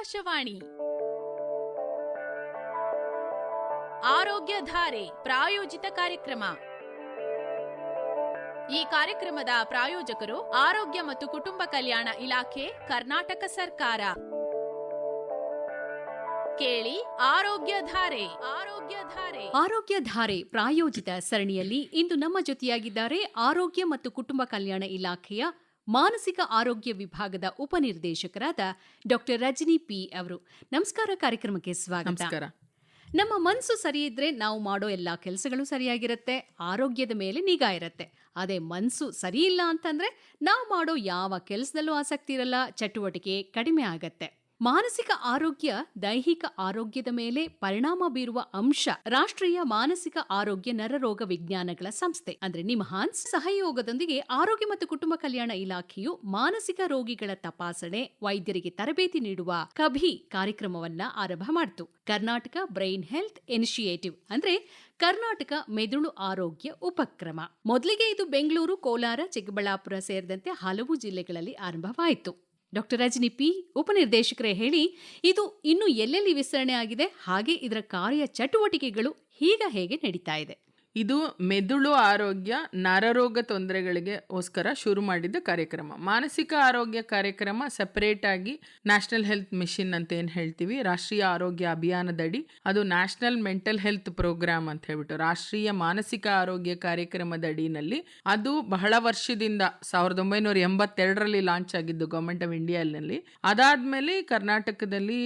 ಆಕಾಶವಾಣಿ. ಆರೋಗ್ಯ ಧಾರೆ ಪ್ರಾಯೋಜಿತ ಕಾರ್ಯಕ್ರಮ. ಈ ಕಾರ್ಯಕ್ರಮದ ಪ್ರಾಯೋಜಕರು ಆರೋಗ್ಯ ಮತ್ತು ಕುಟುಂಬ ಕಲ್ಯಾಣ ಇಲಾಖೆ, ಕರ್ನಾಟಕ ಸರ್ಕಾರ. ಕೇಳಿ ಆರೋಗ್ಯ ಧಾರೆ ಆರೋಗ್ಯ ಧಾರೆ ಆರೋಗ್ಯ ಧಾರೆ ಪ್ರಾಯೋಜಿತ ಸರಣಿಯಲ್ಲಿ ಇಂದು ನಮ್ಮ ಜೊತೆಯಾಗಿದ್ದಾರೆ ಆರೋಗ್ಯ ಮತ್ತು ಕುಟುಂಬ ಕಲ್ಯಾಣ ಇಲಾಖೆಯ ಮಾನಸಿಕ ಆರೋಗ್ಯ ವಿಭಾಗದ ಉಪನಿರ್ದೇಶಕರಾದ ಡಾಕ್ಟರ್ ರಜನಿ ಪಿ ಅವರು. ನಮಸ್ಕಾರ ಕಾರ್ಯಕ್ರಮಕ್ಕೆ ಸ್ವಾಗತ. ನಮ್ಮ ಮನಸ್ಸು ಸರಿಯಿದ್ರೆ ಇದ್ರೆ ನಾವು ಮಾಡೋ ಎಲ್ಲಾ ಕೆಲಸಗಳು ಸರಿಯಾಗಿರುತ್ತೆ ಆರೋಗ್ಯದ ಮೇಲೆ ನಿಗಾ ಇರುತ್ತೆ. ಅದೇ ಮನಸ್ಸು ಸರಿಯಿಲ್ಲ ಇಲ್ಲ ಅಂತಂದ್ರೆ ನಾವು ಮಾಡೋ ಯಾವ ಕೆಲಸದಲ್ಲೂ ಆಸಕ್ತಿ ಇರಲ್ಲ ಚಟುವಟಿಕೆ ಕಡಿಮೆ ಆಗತ್ತೆ. ಮಾನಸಿಕ ಆರೋಗ್ಯ ದೈಹಿಕ ಆರೋಗ್ಯದ ಮೇಲೆ ಪರಿಣಾಮ ಬೀರುವ ಅಂಶ ರಾಷ್ಟ್ರೀಯ ಮಾನಸಿಕ ಆರೋಗ್ಯ ನರರೋಗ ವಿಜ್ಞಾನಗಳ ಸಂಸ್ಥೆ. ಅಂದ್ರೆ ನಿಮ್ಹಾನ್ಸ್ ಸಹಯೋಗದೊಂದಿಗೆ ಆರೋಗ್ಯ ಮತ್ತು ಕುಟುಂಬ ಕಲ್ಯಾಣ ಇಲಾಖೆಯು ಮಾನಸಿಕ ರೋಗಿಗಳ ತಪಾಸಣೆ, ವೈದ್ಯರಿಗೆ ತರಬೇತಿ ನೀಡುವ ಕಭಿ ಕಾರ್ಯಕ್ರಮವನ್ನ ಆರಂಭ ಮಾಡಿತು. ಕರ್ನಾಟಕ ಬ್ರೈನ್ ಹೆಲ್ತ್ ಇನಿಷಿಯೇಟಿವ್ ಅಂದ್ರೆ ಕರ್ನಾಟಕ ಮೆದುಳು ಆರೋಗ್ಯ ಉಪಕ್ರಮ. ಮೊದಲಿಗೆ ಇದು ಬೆಂಗಳೂರು, ಕೋಲಾರ, ಚಿಕ್ಕಬಳ್ಳಾಪುರ ಸೇರಿದಂತೆ ಹಲವು ಜಿಲ್ಲೆಗಳಲ್ಲಿ ಆರಂಭವಾಯಿತು. ಡಾಕ್ಟರ್ ರಜನಿ ಪಿ, ಉಪನಿರ್ದೇಶಕರೇ ಹೇಳಿ, ಇದು ಇನ್ನು ಎಲ್ಲೆಲ್ಲಿ ವಿಸ್ತರಣೆ ಆಗಿದೆ, ಹಾಗೆ ಇದರ ಕಾರ್ಯ ಚಟುವಟಿಕೆಗಳು ಈಗ ಹೇಗೆ ನಡೀತಾ ಇದೆ. ಇದು ಮೆದುಳು ಆರೋಗ್ಯ, ನರರೋಗ ತೊಂದರೆಗಳಿಗೆ ಓಸ್ಕರ ಶುರು ಮಾಡಿದ ಕಾರ್ಯಕ್ರಮ. ಮಾನಸಿಕ ಆರೋಗ್ಯ ಕಾರ್ಯಕ್ರಮ ಸಪರೇಟ್ ಆಗಿ ನ್ಯಾಷನಲ್ ಹೆಲ್ತ್ ಮಿಷನ್ ಅಂತ ಏನು ಹೇಳ್ತೀವಿ? ರಾಷ್ಟ್ರೀಯ ಆರೋಗ್ಯ ಅಭಿಯಾನದಡಿ ಅದು ನ್ಯಾಷನಲ್ ಮೆಂಟಲ್ ಹೆಲ್ತ್ ಪ್ರೋಗ್ರಾಮ್ ಅಂತ ಹೇಳ್ಬಿಟ್ಟು ರಾಷ್ಟ್ರೀಯ ಮಾನಸಿಕ ಆರೋಗ್ಯ ಕಾರ್ಯಕ್ರಮದ ಅಡಿನಲ್ಲಿ ಅದು ಬಹಳ ವರ್ಷದಿಂದ ಸಾವಿರದ ಒಂಬೈನೂರ ಎಂಬತ್ತೆರಡರಲ್ಲಿ ಲಾಂಚ್ ಆಗಿದ್ದು ಗೌರ್ಮೆಂಟ್ ಆಫ್ ಇಂಡಿಯಾನಲ್ಲಿ ಅದಾದ್ಮೇಲೆ ಕರ್ನಾಟಕದಲ್ಲಿ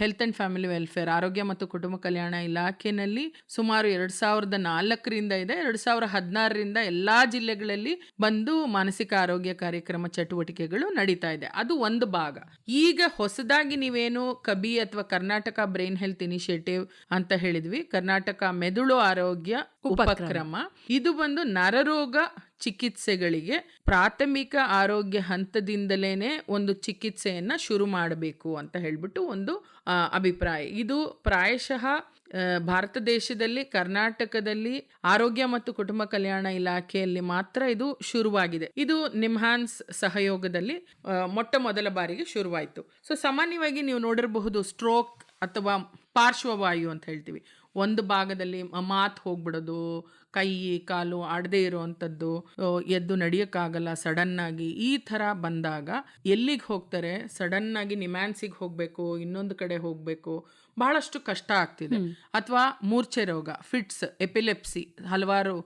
ಹೆಲ್ತ್ ಅಂಡ್ ಫ್ಯಾಮಿಲಿ ವೆಲ್ಫೇರ್ ಆರೋಗ್ಯ ಮತ್ತು ಕುಟುಂಬ ಕಲ್ಯಾಣ ಇಲಾಖೆನಲ್ಲಿ ಸುಮಾರು ಎರಡ್ ಸಾವಿರದ ನಾಲ್ಕರಿಂದ ಇದೆ, ಎರಡ್ ಸಾವಿರ ಹದಿನಾರರಿಂದ ಎಲ್ಲಾ ಜಿಲ್ಲೆಗಳಲ್ಲಿ ಬಂದು ಮಾನಸಿಕ ಆರೋಗ್ಯ ಕಾರ್ಯಕ್ರಮ ಚಟುವಟಿಕೆಗಳು ನಡೀತಾ ಇದೆ. ಅದು ಒಂದು ಭಾಗ. ಈಗ ಹೊಸದಾಗಿ ನೀವೇನು ಕಬಿ ಅಥವಾ ಕರ್ನಾಟಕ ಬ್ರೈನ್ ಹೆಲ್ತ್ ಇನಿಷಿಯೇಟಿವ್ ಅಂತ ಹೇಳಿದ್ವಿ, ಕರ್ನಾಟಕ ಮೆದುಳು ಆರೋಗ್ಯ ಉಪಕ್ರಮ. ಇದು ಬಂದು ನರರೋಗ ಚಿಕಿತ್ಸೆಗಳಿಗೆ ಪ್ರಾಥಮಿಕ ಆರೋಗ್ಯ ಹಂತದಿಂದಲೇನೆ ಒಂದು ಚಿಕಿತ್ಸೆಯನ್ನ ಶುರು ಮಾಡಬೇಕು ಅಂತ ಹೇಳ್ಬಿಟ್ಟು ಒಂದು ಅಭಿಪ್ರಾಯ. ಇದು ಪ್ರಾಯಶಃ ಭಾರತ ದೇಶದಲ್ಲಿ, ಕರ್ನಾಟಕದಲ್ಲಿ ಆರೋಗ್ಯ ಮತ್ತು ಕುಟುಂಬ ಕಲ್ಯಾಣ ಇಲಾಖೆಯಲ್ಲಿ ಮಾತ್ರ ಇದು ಶುರುವಾಗಿದೆ. ಇದು ನಿಮ್ಹಾನ್ಸ್ ಸಹಯೋಗದಲ್ಲಿ ಮೊಟ್ಟ ಮೊದಲ ಬಾರಿಗೆ ಶುರುವಾಯಿತು. ಸೊ ಸಾಮಾನ್ಯವಾಗಿ ನೀವು ನೋಡಿರಬಹುದು ಸ್ಟ್ರೋಕ್ ಅಥವಾ ಪಾರ್ಶ್ವವಾಯು ಅಂತ ಹೇಳ್ತೀವಿ. ಒಂದು ಭಾಗದಲ್ಲಿ ಮಾತು ಹೋಗ್ಬಿಡೋದು ಕೈ ಕಾಲು ಆಡದೇ ಇರುವಂಥದ್ದು ಎದ್ದು ನಡೆಯೋಕ್ಕಾಗಲ್ಲ ಸಡನ್ನಾಗಿ ಆಗಿ ಈ ಥರ ಬಂದಾಗ ಎಲ್ಲಿಗೆ ಹೋಗ್ತಾರೆ? ಸಡನ್ನಾಗಿ ಆಗಿ ನಿಮ್ಯಾನ್ಸಿಗೆ ಹೋಗಬೇಕು ಇನ್ನೊಂದು ಕಡೆ ಹೋಗಬೇಕು ಬಹಳಷ್ಟು ಕಷ್ಟ ಆಗ್ತಿದೆ. ಅಥವಾ ಮೂರ್ಛೆ ರೋಗ ಫಿಟ್ಸ್ ಎಪಿಲೆಪ್ಸಿ ಹಲವಾರು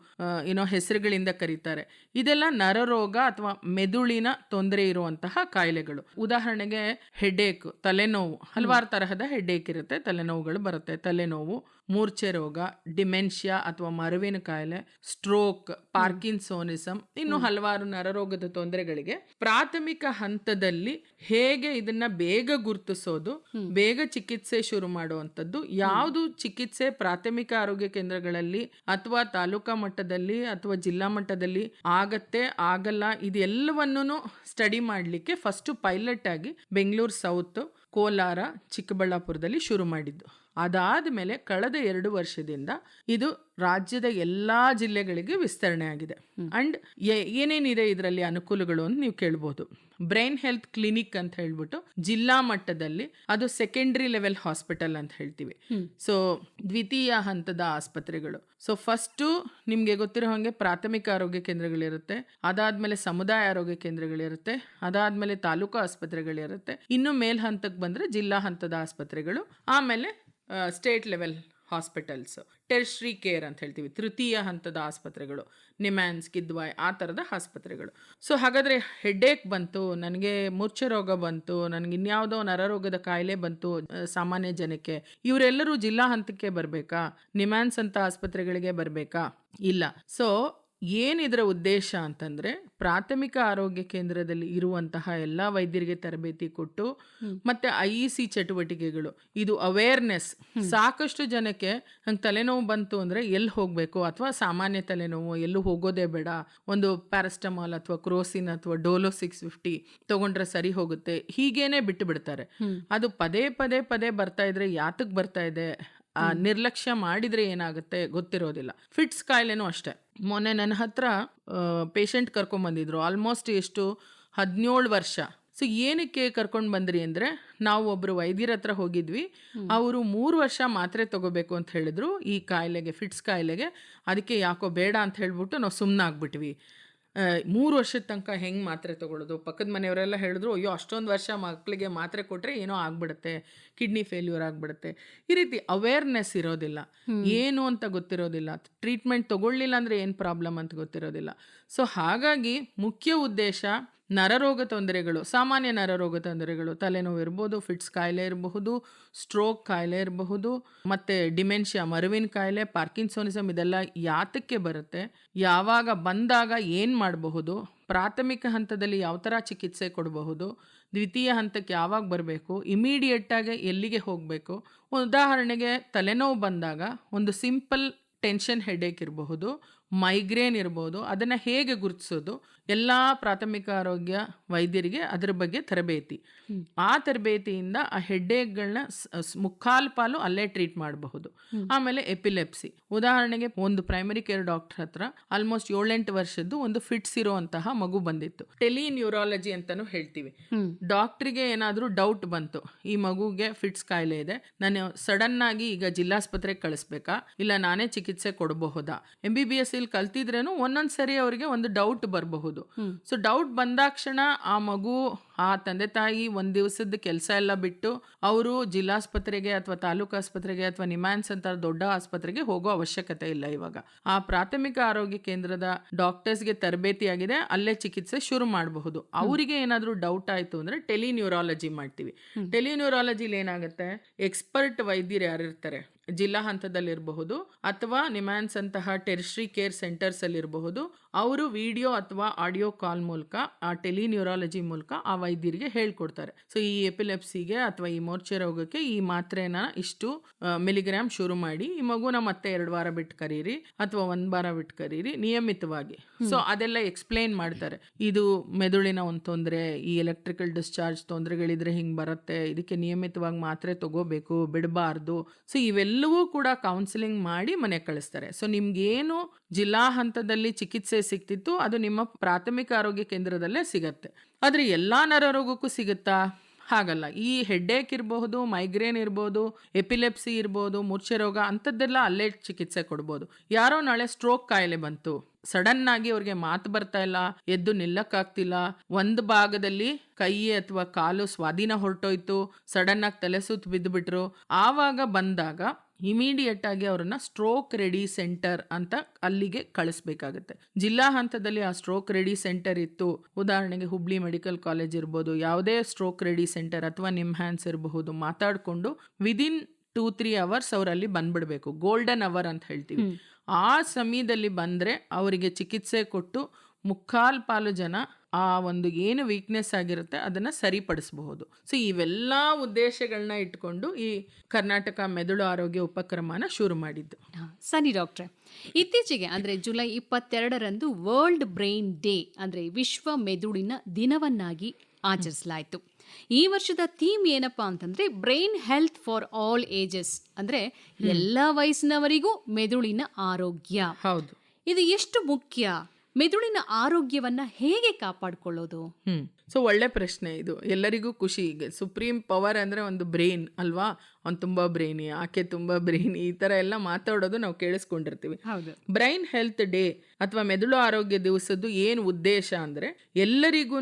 ಏನೋ ಹೆಸರುಗಳಿಂದ ಕರೀತಾರೆ. ಇದೆಲ್ಲ ನರರೋಗ ಅಥವಾ ಮೆದುಳಿನ ತೊಂದರೆ ಇರುವಂತಹ ಕಾಯಿಲೆಗಳು. ಉದಾಹರಣೆಗೆ ಹೆಡೇಕ್ ತಲೆನೋವು ಹಲವಾರು ತರಹದ ಹೆಡ್ಡೇಕ್ ಇರುತ್ತೆ ತಲೆನೋವುಗಳು ಬರುತ್ತೆ. ತಲೆನೋವು ಮೂರ್ಛೆ ರೋಗ ಡಿಮೆನ್ಷಿಯಾ ಅಥವಾ ಮರುವಿನ ಕಾಯಿಲೆ ಸ್ಟ್ರೋಕ್ ಪಾರ್ಕಿನ್ಸೋನಿಸಮ್ ಇನ್ನು ಹಲವಾರು ನರರೋಗದ ತೊಂದರೆಗಳಿಗೆ. ಪ್ರಾಥಮಿಕ ಹಂತದಲ್ಲಿ ಹೇಗೆ ಇದನ್ನ ಬೇಗ ಗುರುತಿಸೋದು ಬೇಗ ಚಿಕಿತ್ಸೆ ಶುರು ಮಾಡುವಂಥದ್ದು ಯಾವುದು ಚಿಕಿತ್ಸೆ ಪ್ರಾಥಮಿಕ ಆರೋಗ್ಯ ಕೇಂದ್ರಗಳಲ್ಲಿ ಅಥವಾ ತಾಲೂಕಾ ಮಟ್ಟದಲ್ಲಿ ಅಥವಾ ಜಿಲ್ಲಾ ಮಟ್ಟದಲ್ಲಿ ಆಗತ್ತೆ ಆಗಲ್ಲ ಇದೆಲ್ಲವನ್ನೂ ಸ್ಟಡಿ ಮಾಡಲಿಕ್ಕೆ ಫಸ್ಟ್ ಪೈಲಟ್ ಆಗಿ ಬೆಂಗಳೂರು ಸೌತ್ ಕೋಲಾರ ಚಿಕ್ಕಬಳ್ಳಾಪುರದಲ್ಲಿ ಶುರು ಮಾಡಿದ್ದು. ಅದಾದ ಮೇಲೆ ಕಳೆದ ಎರಡು ವರ್ಷದಿಂದ ಇದು ರಾಜ್ಯದ ಎಲ್ಲಾ ಜಿಲ್ಲೆಗಳಿಗೆ ವಿಸ್ತರಣೆ ಆಗಿದೆ ಅಂಡ್ ಏನೇನಿದೆ ಇದರಲ್ಲಿ ಅನುಕೂಲಗಳು ಅಂತ ನೀವು ಕೇಳ್ಬೋದು. ಬ್ರೈನ್ ಹೆಲ್ತ್ ಕ್ಲಿನಿಕ್ ಅಂತ ಹೇಳ್ಬಿಟ್ಟು ಜಿಲ್ಲಾ ಮಟ್ಟದಲ್ಲಿ ಅದು ಸೆಕೆಂಡರಿ ಲೆವೆಲ್ ಹಾಸ್ಪಿಟಲ್ ಅಂತ ಹೇಳ್ತೀವಿ. ಸೊ ದ್ವಿತೀಯ ಹಂತದ ಆಸ್ಪತ್ರೆಗಳು. ಸೊ ಫಸ್ಟು ನಿಮಗೆ ಗೊತ್ತಿರೋ ಹಾಗೆ ಪ್ರಾಥಮಿಕ ಆರೋಗ್ಯ ಕೇಂದ್ರಗಳಿರುತ್ತೆ ಅದಾದ್ಮೇಲೆ ಸಮುದಾಯ ಆರೋಗ್ಯ ಕೇಂದ್ರಗಳಿರುತ್ತೆ ಅದಾದ್ಮೇಲೆ ತಾಲೂಕು ಆಸ್ಪತ್ರೆಗಳಿರುತ್ತೆ. ಇನ್ನು ಮೇಲ್ ಹಂತಕ್ಕೆ ಬಂದ್ರೆ ಜಿಲ್ಲಾ ಹಂತದ ಆಸ್ಪತ್ರೆಗಳು ಆಮೇಲೆ state level hospitals tertiary care ಅಂತ ಹೇಳ್ತೀವಿ. ತೃತೀಯ ಹಂತದ ಆಸ್ಪತ್ರೆಗಳು. ನಿಮ್ಯಾನ್ಸ್ ಕಿದ್ವಾಯ್ ಆ ಥರದ ಆಸ್ಪತ್ರೆಗಳು. ಸೊ ಹಾಗಾದರೆ ಹೆಡ್ಡೇಕ್ ಬಂತು, ನನಗೆ ಮೂರ್ಛೆ ರೋಗ ಬಂತು, ನನಗೆ ಇನ್ಯಾವುದೋ ನರರೋಗದ ಕಾಯಿಲೆ ಬಂತು ಸಾಮಾನ್ಯ ಜನಕ್ಕೆ. ಇವರೆಲ್ಲರೂ ಜಿಲ್ಲಾ ಹಂತಕ್ಕೆ ಬರಬೇಕಾ? ನಿಮ್ಯಾನ್ಸ್ ಅಂತ ಆಸ್ಪತ್ರೆಗಳಿಗೆ ಬರಬೇಕಾ? ಇಲ್ಲ. ಸೊ ಏನಿದರ ಉದ್ದೇಶ ಅಂತಂದ್ರೆ ಪ್ರಾಥಮಿಕ ಆರೋಗ್ಯ ಕೇಂದ್ರದಲ್ಲಿ ಇರುವಂತಹ ಎಲ್ಲ ವೈದ್ಯರಿಗೆ ತರಬೇತಿ ಕೊಟ್ಟು ಮತ್ತೆ ಐ ಇ ಸಿ ಚಟುವಟಿಕೆಗಳು ಇದು ಅವೇರ್ನೆಸ್ ಸಾಕಷ್ಟು ಜನಕ್ಕೆ ನಂಗೆ ತಲೆನೋವು ಬಂತು ಅಂದ್ರೆ ಎಲ್ಲಿ ಹೋಗಬೇಕು ಅಥವಾ ಸಾಮಾನ್ಯ ತಲೆನೋವು ಎಲ್ಲೂ ಹೋಗೋದೇ ಬೇಡ. ಒಂದು ಪ್ಯಾರಸ್ಟಮಾಲ್ ಅಥವಾ ಕ್ರೋಸಿನ್ ಅಥವಾ ಡೋಲೋ ಸಿಕ್ಸ್ ಫಿಫ್ಟಿ ತಗೊಂಡ್ರೆ ಸರಿ ಹೋಗುತ್ತೆ. ಹೀಗೇನೆ ಬಿಟ್ಟು ಬಿಡ್ತಾರೆ ಅದು ಪದೇ ಪದೇ ಪದೇ ಬರ್ತಾ ಇದ್ರೆ ಯಾತಕ್ಕೆ ಬರ್ತಾ ಇದೆ? ನಿರ್ಲಕ್ಷ್ಯ ಮಾಡಿದ್ರೆ ಏನಾಗುತ್ತೆ ಗೊತ್ತಿರೋದಿಲ್ಲ. ಫಿಟ್ಸ್ ಕಾಯಿಲೆನೂ ಅಷ್ಟೇ. ಮೊನ್ನೆ ನನ್ನ ಹತ್ರ ಪೇಷಂಟ್ ಕರ್ಕೊಂಬಂದಿದ್ರು. ಆಲ್ಮೋಸ್ಟ್ ಎಷ್ಟು ಹದಿನೇಳು ವರ್ಷ. ಸೊ ಏನಕ್ಕೆ ಕರ್ಕೊಂಡು ಬಂದ್ರಿ ಅಂದರೆ ನಾವು ಒಬ್ಬರು ವೈದ್ಯರ ಹತ್ರ ಹೋಗಿದ್ವಿ. ಅವರು ಮೂರು ವರ್ಷ ಮಾತ್ರೆ ತಗೋಬೇಕು ಅಂತ ಹೇಳಿದ್ರು. ಈ ಕಾಯಿಲೆಗೆ ಫಿಟ್ಸ್ ಕಾಯಿಲೆಗೆ. ಅದಕ್ಕೆ ಯಾಕೋ ಬೇಡ ಅಂತ ಹೇಳ್ಬಿಟ್ಟು ನಾವು ಸುಮ್ಮನೆ ಆಗ್ಬಿಟ್ವಿ ಮೂರು ವರ್ಷದ ತನಕ ಹೆಂಗೆ ಮಾತ್ರೆ ತೊಗೊಳ್ಳೋದು? ಪಕ್ಕದ ಮನೆಯವರೆಲ್ಲ ಹೇಳಿದ್ರು ಅಯ್ಯೋ ಅಷ್ಟೊಂದು ವರ್ಷ ಮಕ್ಕಳಿಗೆ ಮಾತ್ರೆ ಕೊಟ್ಟರೆ ಏನೋ ಆಗ್ಬಿಡುತ್ತೆ ಕಿಡ್ನಿ ಫೇಲ್ಯೂರ್ ಆಗಿಬಿಡುತ್ತೆ. ಈ ರೀತಿ ಅವೇರ್ನೆಸ್ ಇರೋದಿಲ್ಲ. ಏನು ಅಂತ ಗೊತ್ತಿರೋದಿಲ್ಲ. ಟ್ರೀಟ್ಮೆಂಟ್ ತೊಗೊಳ್ಳಿಲ್ಲ ಅಂದರೆ ಏನು ಪ್ರಾಬ್ಲಮ್ ಅಂತ ಗೊತ್ತಿರೋದಿಲ್ಲ. ಸೊ ಹಾಗಾಗಿ ಮುಖ್ಯ ಉದ್ದೇಶ ನರರೋಗ ತೊಂದರೆಗಳು, ಸಾಮಾನ್ಯ ನರರೋಗ ತೊಂದರೆಗಳು, ತಲೆನೋವು ಇರ್ಬೋದು, ಫಿಟ್ಸ್ ಕಾಯಿಲೆ ಇರಬಹುದು, ಸ್ಟ್ರೋಕ್ ಕಾಯಿಲೆ ಇರಬಹುದು, ಮತ್ತು ಡಿಮೆನ್ಷಿಯಾ, ಮರುವಿನ ಕಾಯಿಲೆ ಪಾರ್ಕಿನ್ಸೋನಿಸಮ್ ಇದೆಲ್ಲ ಯಾತಕ್ಕೆ ಬರುತ್ತೆ? ಯಾವಾಗ ಬಂದಾಗ ಏನು ಮಾಡಬಹುದು? ಪ್ರಾಥಮಿಕ ಹಂತದಲ್ಲಿ ಯಾವ ಥರ ಚಿಕಿತ್ಸೆ ಕೊಡಬಹುದು? ದ್ವಿತೀಯ ಹಂತಕ್ಕೆ ಯಾವಾಗ ಬರಬೇಕು? ಇಮಿಡಿಯೇಟಾಗಿ ಎಲ್ಲಿಗೆ ಹೋಗಬೇಕು? ಉದಾಹರಣೆಗೆ ತಲೆನೋವು ಬಂದಾಗ ಒಂದು ಸಿಂಪಲ್ ಟೆನ್ಷನ್ ಹೆಡೇಕ್ ಇರಬಹುದು ಮೈಗ್ರೇನ್ ಇರ್ಬೋದು, ಅದನ್ನು ಹೇಗೆ ಗುರುತಿಸೋದು? ಎಲ್ಲ ಪ್ರಾಥಮಿಕ ಆರೋಗ್ಯ ವೈದ್ಯರಿಗೆ ಅದರ ಬಗ್ಗೆ ತರಬೇತಿ. ಆ ತರಬೇತಿಯಿಂದ ಆ ಹೆಡ್ಡೇಕ್ಗಳನ್ನ ಮುಕ್ಕಾಲು ಪಾಲು ಅಲ್ಲೇ ಟ್ರೀಟ್ ಮಾಡಬಹುದು. ಆಮೇಲೆ ಎಪಿಲೆಪ್ಸಿ. ಉದಾಹರಣೆಗೆ ಒಂದು ಪ್ರೈಮರಿ ಕೇರ್ ಡಾಕ್ಟರ್ ಹತ್ರ ಆಲ್ಮೋಸ್ಟ್ ಏಳೆಂಟು ವರ್ಷದ್ದು ಒಂದು ಫಿಟ್ಸ್ ಇರುವಂತಹ ಮಗು ಬಂದಿತ್ತು. ಟೆಲಿ ನ್ಯೂರಾಲಜಿ ಅಂತಾನು ಹೇಳ್ತೀವಿ. ಡಾಕ್ಟ್ರಿಗೆ ಏನಾದರೂ ಡೌಟ್ ಬಂತು ಈ ಮಗುಗೆ ಫಿಟ್ಸ್ ಕಾಯಿಲೆ ಇದೆ ನಾನು ಸಡನ್ ಆಗಿ ಈಗ ಜಿಲ್ಲಾಸ್ಪತ್ರೆಗೆ ಕಳಿಸ್ಬೇಕಾ ಇಲ್ಲ ನಾನೇ ಚಿಕಿತ್ಸೆ ಕೊಡಬಹುದಾ? ಎಂ ಬಿ ಬಿ ಎಸ್ ಇಲ್ಲಿ ಕಲ್ತಿದ್ರೇನು ಒಂದೊಂದು ಸರಿ ಅವರಿಗೆ ಒಂದು ಡೌಟ್ ಬರಬಹುದು. ಸೊ ಡೌಟ್ ಬಂದಾಕ್ಷಣ ಆ ಮಗು ಆ ತಂದೆ ತಾಯಿ ಒಂದು ದಿವಸದ ಕೆಲಸ ಎಲ್ಲ ಬಿಟ್ಟು ಅವರು ಜಿಲ್ಲಾಸ್ಪತ್ರೆಗೆ ಅಥವಾ ತಾಲೂಕು ಆಸ್ಪತ್ರೆಗೆ ಅಥವಾ ನಿಮ್ಯಾನ್ಸ್ ಅಂತ ದೊಡ್ಡ ಆಸ್ಪತ್ರೆಗೆ ಹೋಗೋ ಅವಶ್ಯಕತೆ ಇಲ್ಲ ಇವಾಗ. ಆ ಪ್ರಾಥಮಿಕ ಆರೋಗ್ಯ ಕೇಂದ್ರದ ಡಾಕ್ಟರ್ಸ್ಗೆ ತರಬೇತಿ ಆಗಿದೆ ಅಲ್ಲೇ ಚಿಕಿತ್ಸೆ ಶುರು ಮಾಡಬಹುದು. ಅವರಿಗೆ ಏನಾದರೂ ಡೌಟ್ ಆಯಿತು ಅಂದರೆ ಟೆಲಿನ್ಯೂರಾಲಜಿ ಮಾಡ್ತೀವಿ. ಟೆಲಿನ್ಯೂರಾಲಜಿಲಿ ಏನಾಗುತ್ತೆ ಎಕ್ಸ್ಪರ್ಟ್ ವೈದ್ಯರು ಯಾರಿರ್ತಾರೆ ಜಿಲ್ಲಾ ಹಂತದಲ್ಲಿರಬಹುದು ಅಥವಾ ನಿಮ್ಯಾನ್ಸ್ ಅಂತಹ ಟೆರಿಶ್ರಿ ಕೇರ್ ಸೆಂಟರ್ಸ್ ಅಲ್ಲಿ ಇರಬಹುದು ಅವರು ವಿಡಿಯೋ ಅಥವಾ ಆಡಿಯೋ ಕಾಲ್ ಮೂಲಕ ಆ ಟೆಲಿನ್ಯೂರಾಲಜಿ ಮೂಲಕ ಆ ವೈದ್ಯರಿಗೆ ಹೇಳ್ಕೊಡ್ತಾರೆ. ಸೊ ಈ ಎಪಿಲೆಪ್ಸಿಗೆ ಅಥವಾ ಈ ಮೋರ್ಚೆ ರೋಗಕ್ಕೆ ಈ ಮಾತ್ರೆನ ಇಷ್ಟು ಮಿಲಿಗ್ರಾಮ್ ಶುರು ಮಾಡಿ ಈ ಮಗುನ ಮತ್ತೆ ಎರಡು ವಾರ ಬಿಟ್ಟು ಕರೀರಿ ಅಥವಾ ಒಂದ್ ವಾರ ಬಿಟ್ಟು ಕರೀರಿ ನಿಯಮಿತವಾಗಿ. ಸೊ ಅದೆಲ್ಲ ಎಕ್ಸ್ಪ್ಲೈನ್ ಮಾಡ್ತಾರೆ. ಇದು ಮೆದುಳಿನ ಒಂದು ತೊಂದರೆ ಈ ಎಲೆಕ್ಟ್ರಿಕಲ್ ಡಿಸ್ಚಾರ್ಜ್ ತೊಂದರೆಗಳಿದ್ರೆ ಹಿಂಗೆ ಬರುತ್ತೆ ಇದಕ್ಕೆ ನಿಯಮಿತವಾಗಿ ಮಾತ್ರೆ ತಗೋಬೇಕು ಬಿಡಬಾರ್ದು. ಸೊ ಇವೆಲ್ಲವೂ ಕೂಡ ಕೌನ್ಸಿಲಿಂಗ್ ಮಾಡಿ ಮನೆ ಕಳಿಸ್ತಾರೆ. ಸೊ ನಿಮ್ಗೇನು ಜಿಲ್ಲಾ ಹಂತದಲ್ಲಿ ಚಿಕಿತ್ಸೆ ಸಿಗ್ತಿತ್ತು, ಅದು ನಿಮ್ಮ ಪ್ರಾಥಮಿಕ ಆರೋಗ್ಯ ಕೇಂದ್ರದಲ್ಲೇ ಸಿಗತ್ತೆ. ಆದರೆ ಎಲ್ಲ ನರರೋಗಕ್ಕೂ ಸಿಗುತ್ತಾ? ಹಾಗಲ್ಲ. ಈ ಹೆಡ್ಡೇಕ್ ಇರಬಹುದು ಮೈಗ್ರೇನ್ ಇರ್ಬೋದು, ಎಪಿಲೆಪ್ಸಿ ಇರ್ಬೋದು, ಮೂರ್ಛೆ ರೋಗ ಅಂಥದ್ದೆಲ್ಲ ಅಲ್ಲೇ ಚಿಕಿತ್ಸೆ ಕೊಡ್ಬೋದು. ಯಾರೋ ನಾಳೆ ಸ್ಟ್ರೋಕ್ ಕಾಯಿಲೆ ಬಂತು. ಸಡನ್ ಆಗಿ ಅವ್ರಿಗೆ ಮಾತು ಬರ್ತಾ ಇಲ್ಲ, ಎದ್ದು ನಿಲ್ಲಕ್ಕಾಗ್ತಿಲ್ಲ. ಒಂದು ಭಾಗದಲ್ಲಿ ಕೈ ಅಥವಾ ಕಾಲು ಸ್ವಾಧೀನ ಹೊರಟೋಯ್ತು. ಸಡನ್ ಆಗಿ ತಲೆ ಸುತ್ತ ಬಿದ್ದುಬಿಟ್ರು ಆವಾಗ ಬಂದಾಗ ಇಮಿಡಿಯೇಟ್ ಆಗಿ ಅವರನ್ನ ಸ್ಟ್ರೋಕ್ ರೆಡಿ ಸೆಂಟರ್ ಅಂತ ಅಲ್ಲಿಗೆ ಕಳಿಸ್ಬೇಕಾಗತ್ತೆ. ಜಿಲ್ಲಾ ಹಂತದಲ್ಲಿ ಆ ಸ್ಟ್ರೋಕ್ ರೆಡಿ ಸೆಂಟರ್ ಇತ್ತು. ಉದಾಹರಣೆಗೆ ಹುಬ್ಳಿ ಮೆಡಿಕಲ್ ಕಾಲೇಜ್ ಇರ್ಬೋದು ಯಾವುದೇ ಸ್ಟ್ರೋಕ್ ರೆಡಿ ಸೆಂಟರ್ ಅಥವಾ ನಿಮ್ ಹ್ಯಾಂಡ್ಸ್ ಇರಬಹುದು ಮಾತಾಡಿಕೊಂಡು ವಿದಿನ್ ಟೂ ತ್ರೀ ಅವರ್ಸ್ ಅವರಲ್ಲಿ ಬಂದ್ಬಿಡ್ಬೇಕು. ಗೋಲ್ಡನ್ ಅವರ್ ಅಂತ ಹೇಳ್ತೀವಿ. ಆ ಸಮಯದಲ್ಲಿ ಬಂದರೆ ಅವರಿಗೆ ಚಿಕಿತ್ಸೆ ಕೊಟ್ಟು ಮುಕ್ಕಾಲ್ ಪಾಲು ಜನ ಆ ಒಂದು ಏನು ವೀಕ್ನೆಸ್ ಆಗಿರುತ್ತೆ ಅದನ್ನು ಸರಿಪಡಿಸಬಹುದು. ಸೊ ಇವೆಲ್ಲ ಉದ್ದೇಶಗಳನ್ನ ಇಟ್ಕೊಂಡು ಈ ಕರ್ನಾಟಕ ಮೆದುಳು ಆರೋಗ್ಯ ಉಪಕ್ರಮನ ಶುರು ಮಾಡಿದ್ದು. ಸರಿ ಡಾಕ್ಟ್ರೆ ಇತ್ತೀಚೆಗೆ ಅಂದರೆ ಜುಲೈ ಇಪ್ಪತ್ತೆರಡರಂದು ವರ್ಲ್ಡ್ ಬ್ರೈನ್ ಡೇ ಅಂದರೆ ವಿಶ್ವ ಮೆದುಳಿನ ದಿನವನ್ನಾಗಿ ಆಚರಿಸಲಾಯಿತು. ಈ ವರ್ಷದ ಥೀಮ್ ಏನಪ್ಪ ಅಂತಂದ್ರೆ brain health for all ages ಅಂದ್ರೆ ಎಲ್ಲ ವಯಸ್ಸಿನವರಿಗೂ ಮೆದುಳಿನ ಆರೋಗ್ಯ. ಹೌದು. ಇದು ಎಷ್ಟು ಮುಖ್ಯ? ಮೆದುಳಿನ ಆರೋಗ್ಯವನ್ನ ಹೇಗೆ ಕಾಪಾಡಿಕೊಳ್ಳೋದು? ಸೊ ಒಳ್ಳೆ ಪ್ರಶ್ನೆ ಇದು. ಎಲ್ಲರಿಗೂ ಖುಷಿ ಈಗ ಸುಪ್ರೀಂ ಪವರ್ ಅಂದರೆ ಒಂದು ಬ್ರೈನ್ ಅಲ್ವಾ? ಅವ್ನು ತುಂಬ ಬ್ರೈನಿ ಆಕೆ ತುಂಬ ಬ್ರೈನಿ ಈ ಥರ ಎಲ್ಲ ಮಾತಾಡೋದು ನಾವು ಕೇಳಿಸ್ಕೊಂಡಿರ್ತೀವಿ. ಹೌದು. ಬ್ರೈನ್ ಹೆಲ್ತ್ ಡೇ ಅಥವಾ ಮೆದುಳು ಆರೋಗ್ಯ ದಿವಸದ್ದು ಏನು ಉದ್ದೇಶ ಅಂದರೆ ಎಲ್ಲರಿಗೂ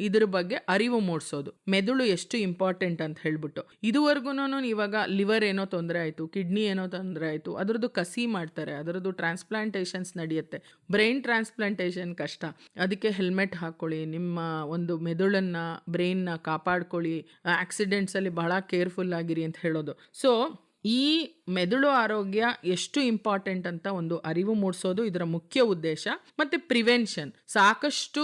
ಇದ್ರ ಬಗ್ಗೆ ಅರಿವು ಮೂಡಿಸೋದು. ಮೆದುಳು ಎಷ್ಟು ಇಂಪಾರ್ಟೆಂಟ್ ಅಂತ ಹೇಳ್ಬಿಟ್ಟು. ಇದುವರೆಗೂ ಇವಾಗ ಲಿವರ್ ಏನೋ ತೊಂದರೆ ಆಯಿತು ಕಿಡ್ನಿ ಏನೋ ತೊಂದರೆ ಆಯಿತು ಅದರದ್ದು ಕಸಿ ಮಾಡ್ತಾರೆ ಅದರದ್ದು ಟ್ರಾನ್ಸ್ಪ್ಲಾಂಟೇಷನ್ಸ್ ನಡೆಯುತ್ತೆ. ಬ್ರೈನ್ ಟ್ರಾನ್ಸ್ಪ್ಲಾಂಟೇಷನ್ ಕಷ್ಟ. ಅದಕ್ಕೆ ಹೆಲ್ಮೆಟ್ ಹಾಕ್ಕೊಳ್ಳಿ ನಿಮ್ಮ ಒಂದು ಮೆದುಳನ್ನ ಬ್ರೈನ್ನ ಕಾಪಾಡ್ಕೊಳ್ಳಿ ಆಕ್ಸಿಡೆಂಟ್ಸಲ್ಲಿ ಬಹಳ ಕೇರ್ಫುಲ್ ಆಗಿರಿ ಅಂತ ಹೇಳೋದು. ಸೊ ಈ ಮೆದುಳು ಆರೋಗ್ಯ ಎಷ್ಟು ಇಂಪಾರ್ಟೆಂಟ್ ಅಂತ ಒಂದು ಅರಿವು ಮೂಡಿಸೋದು ಇದರ ಮುಖ್ಯ ಉದ್ದೇಶ. ಮತ್ತು ಪ್ರಿವೆನ್ಷನ್ ಸಾಕಷ್ಟು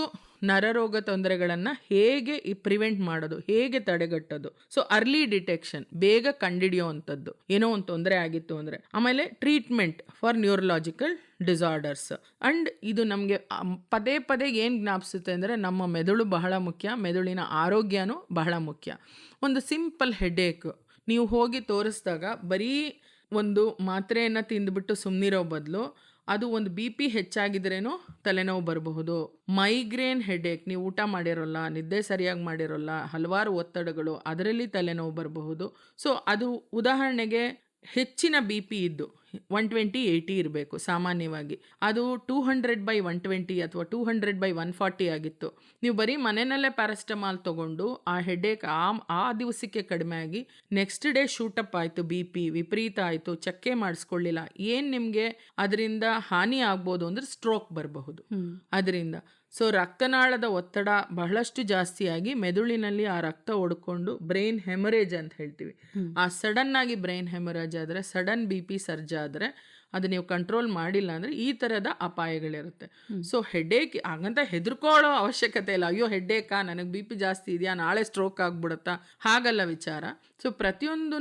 ನರರೋಗ ತೊಂದರೆಗಳನ್ನು ಹೇಗೆ ಪ್ರಿವೆಂಟ್ ಮಾಡೋದು, ಹೇಗೆ ತಡೆಗಟ್ಟೋದು. ಸೊ ಅರ್ಲಿ ಡಿಟೆಕ್ಷನ್ ಬೇಗ ಕಂಡಿಡಿಯೋವಂಥದ್ದು. ಏನೋ ಒಂದು ತೊಂದರೆ ಆಗಿತ್ತು ಅಂದರೆ. ಆಮೇಲೆ treatment for neurological disorders and ಇದು ನಮಗೆ ಪದೇ ಪದೇ ಏನು ಜ್ಞಾಪಿಸುತ್ತೆ ಅಂದರೆ ನಮ್ಮ ಮೆದುಳು ಬಹಳ ಮುಖ್ಯ, ಮೆದುಳಿನ ಆರೋಗ್ಯನೂ ಬಹಳ ಮುಖ್ಯ. ಒಂದು ಸಿಂಪಲ್ ಹೆಡೇಕ್ ನೀವು ಹೋಗಿ ತೋರಿಸಿದಾಗ ಬರೀ ಒಂದು ಮಾತ್ರೆಯನ್ನು ತಿಂದುಬಿಟ್ಟು ಸುಮ್ಮನಿರೋ ಬದಲು ಅದು ಒಂದು ಬಿ ಪಿ ಹೆಚ್ಚಾಗಿದ್ರೇನೂ ತಲೆನೋವು ಬರಬಹುದು. ಮೈಗ್ರೇನ್ ಹೆಡೇಕ್ ನೀವು ಊಟ ಮಾಡಿರೋಲ್ಲ, ನಿದ್ದೆ ಸರಿಯಾಗಿ ಮಾಡಿರೋಲ್ಲ, ಹಲವಾರು ಒತ್ತಡಗಳು ಅದರಲ್ಲಿ ತಲೆನೋವು ಬರಬಹುದು. ಸೊ ಅದು ಉದಾಹರಣೆಗೆ ಹೆಚ್ಚಿನ ಬಿ ಪಿ ಇದ್ದು ಒನ್ ಟ್ವೆಂಟಿ ಏಯ್ಟಿ ಇರಬೇಕು ಸಾಮಾನ್ಯವಾಗಿ. ಅದು two hundred by one twenty ಅಥವಾ two hundred by one forty ಆಗಿತ್ತು. ನೀವು ಬರೀ ಮನೆಯಲ್ಲೇ ಪ್ಯಾರಾಸ್ಟಮಾಲ್ ತೊಗೊಂಡು ಆ ಹೆಡೇಕ್ ಆ ಆ ದಿವಸಕ್ಕೆ ಕಡಿಮೆ ಆಗಿ ನೆಕ್ಸ್ಟ್ ಡೇ ಶೂಟಪ್ ಆಯಿತು ಬಿ ಪಿ ವಿಪರೀತ ಆಯಿತು ಚಕ್ಕೆ ಮಾಡಿಸ್ಕೊಳ್ಳಿಲ್ಲ. ಏನು ನಿಮಗೆ ಅದರಿಂದ ಹಾನಿ ಆಗ್ಬೋದು ಅಂದರೆ ಸ್ಟ್ರೋಕ್ ಬರಬಹುದು. ಅದರಿಂದ ಸೊ ರಕ್ತನಾಳದ ಒತ್ತಡ ಬಹಳಷ್ಟು ಜಾಸ್ತಿಯಾಗಿ ಮೆದುಳಿನಲ್ಲಿ ಆ ರಕ್ತ ಒಡ್ಕೊಂಡು ಬ್ರೈನ್ ಹೆಮರೇಜ್ ಅಂತ ಹೇಳ್ತೀವಿ. ಆ ಸಡನ್ ಆಗಿ ಬ್ರೈನ್ ಹೆಮರೇಜ್ ಆದರೆ ಸಡನ್ ಬಿ ಪಿ ಸರ್ಜ್ ಆದರೆ ಅದು ನೀವು ಕಂಟ್ರೋಲ್ ಮಾಡಿಲ್ಲ ಅಂದರೆ ಈ ಥರದ ಅಪಾಯಗಳಿರುತ್ತೆ. ಸೊ ಹೆಡ್ಡೇಕ್ ಹಾಗಂತ ಹೆದರ್ಕೊಳ್ಳೋ ಅವಶ್ಯಕತೆ ಇಲ್ಲ. ಅಯ್ಯೋ ಹೆಡ್ಡೇಕಾ ನನಗೆ ಬಿ ಪಿ ಜಾಸ್ತಿ ಇದೆಯಾ? ನಾಳೆ ಸ್ಟ್ರೋಕ್ ಆಗ್ಬಿಡುತ್ತಾ? ಹಾಗಲ್ಲ ವಿಚಾರ. ಸೊ ಪ್ರತಿಯೊಂದೂ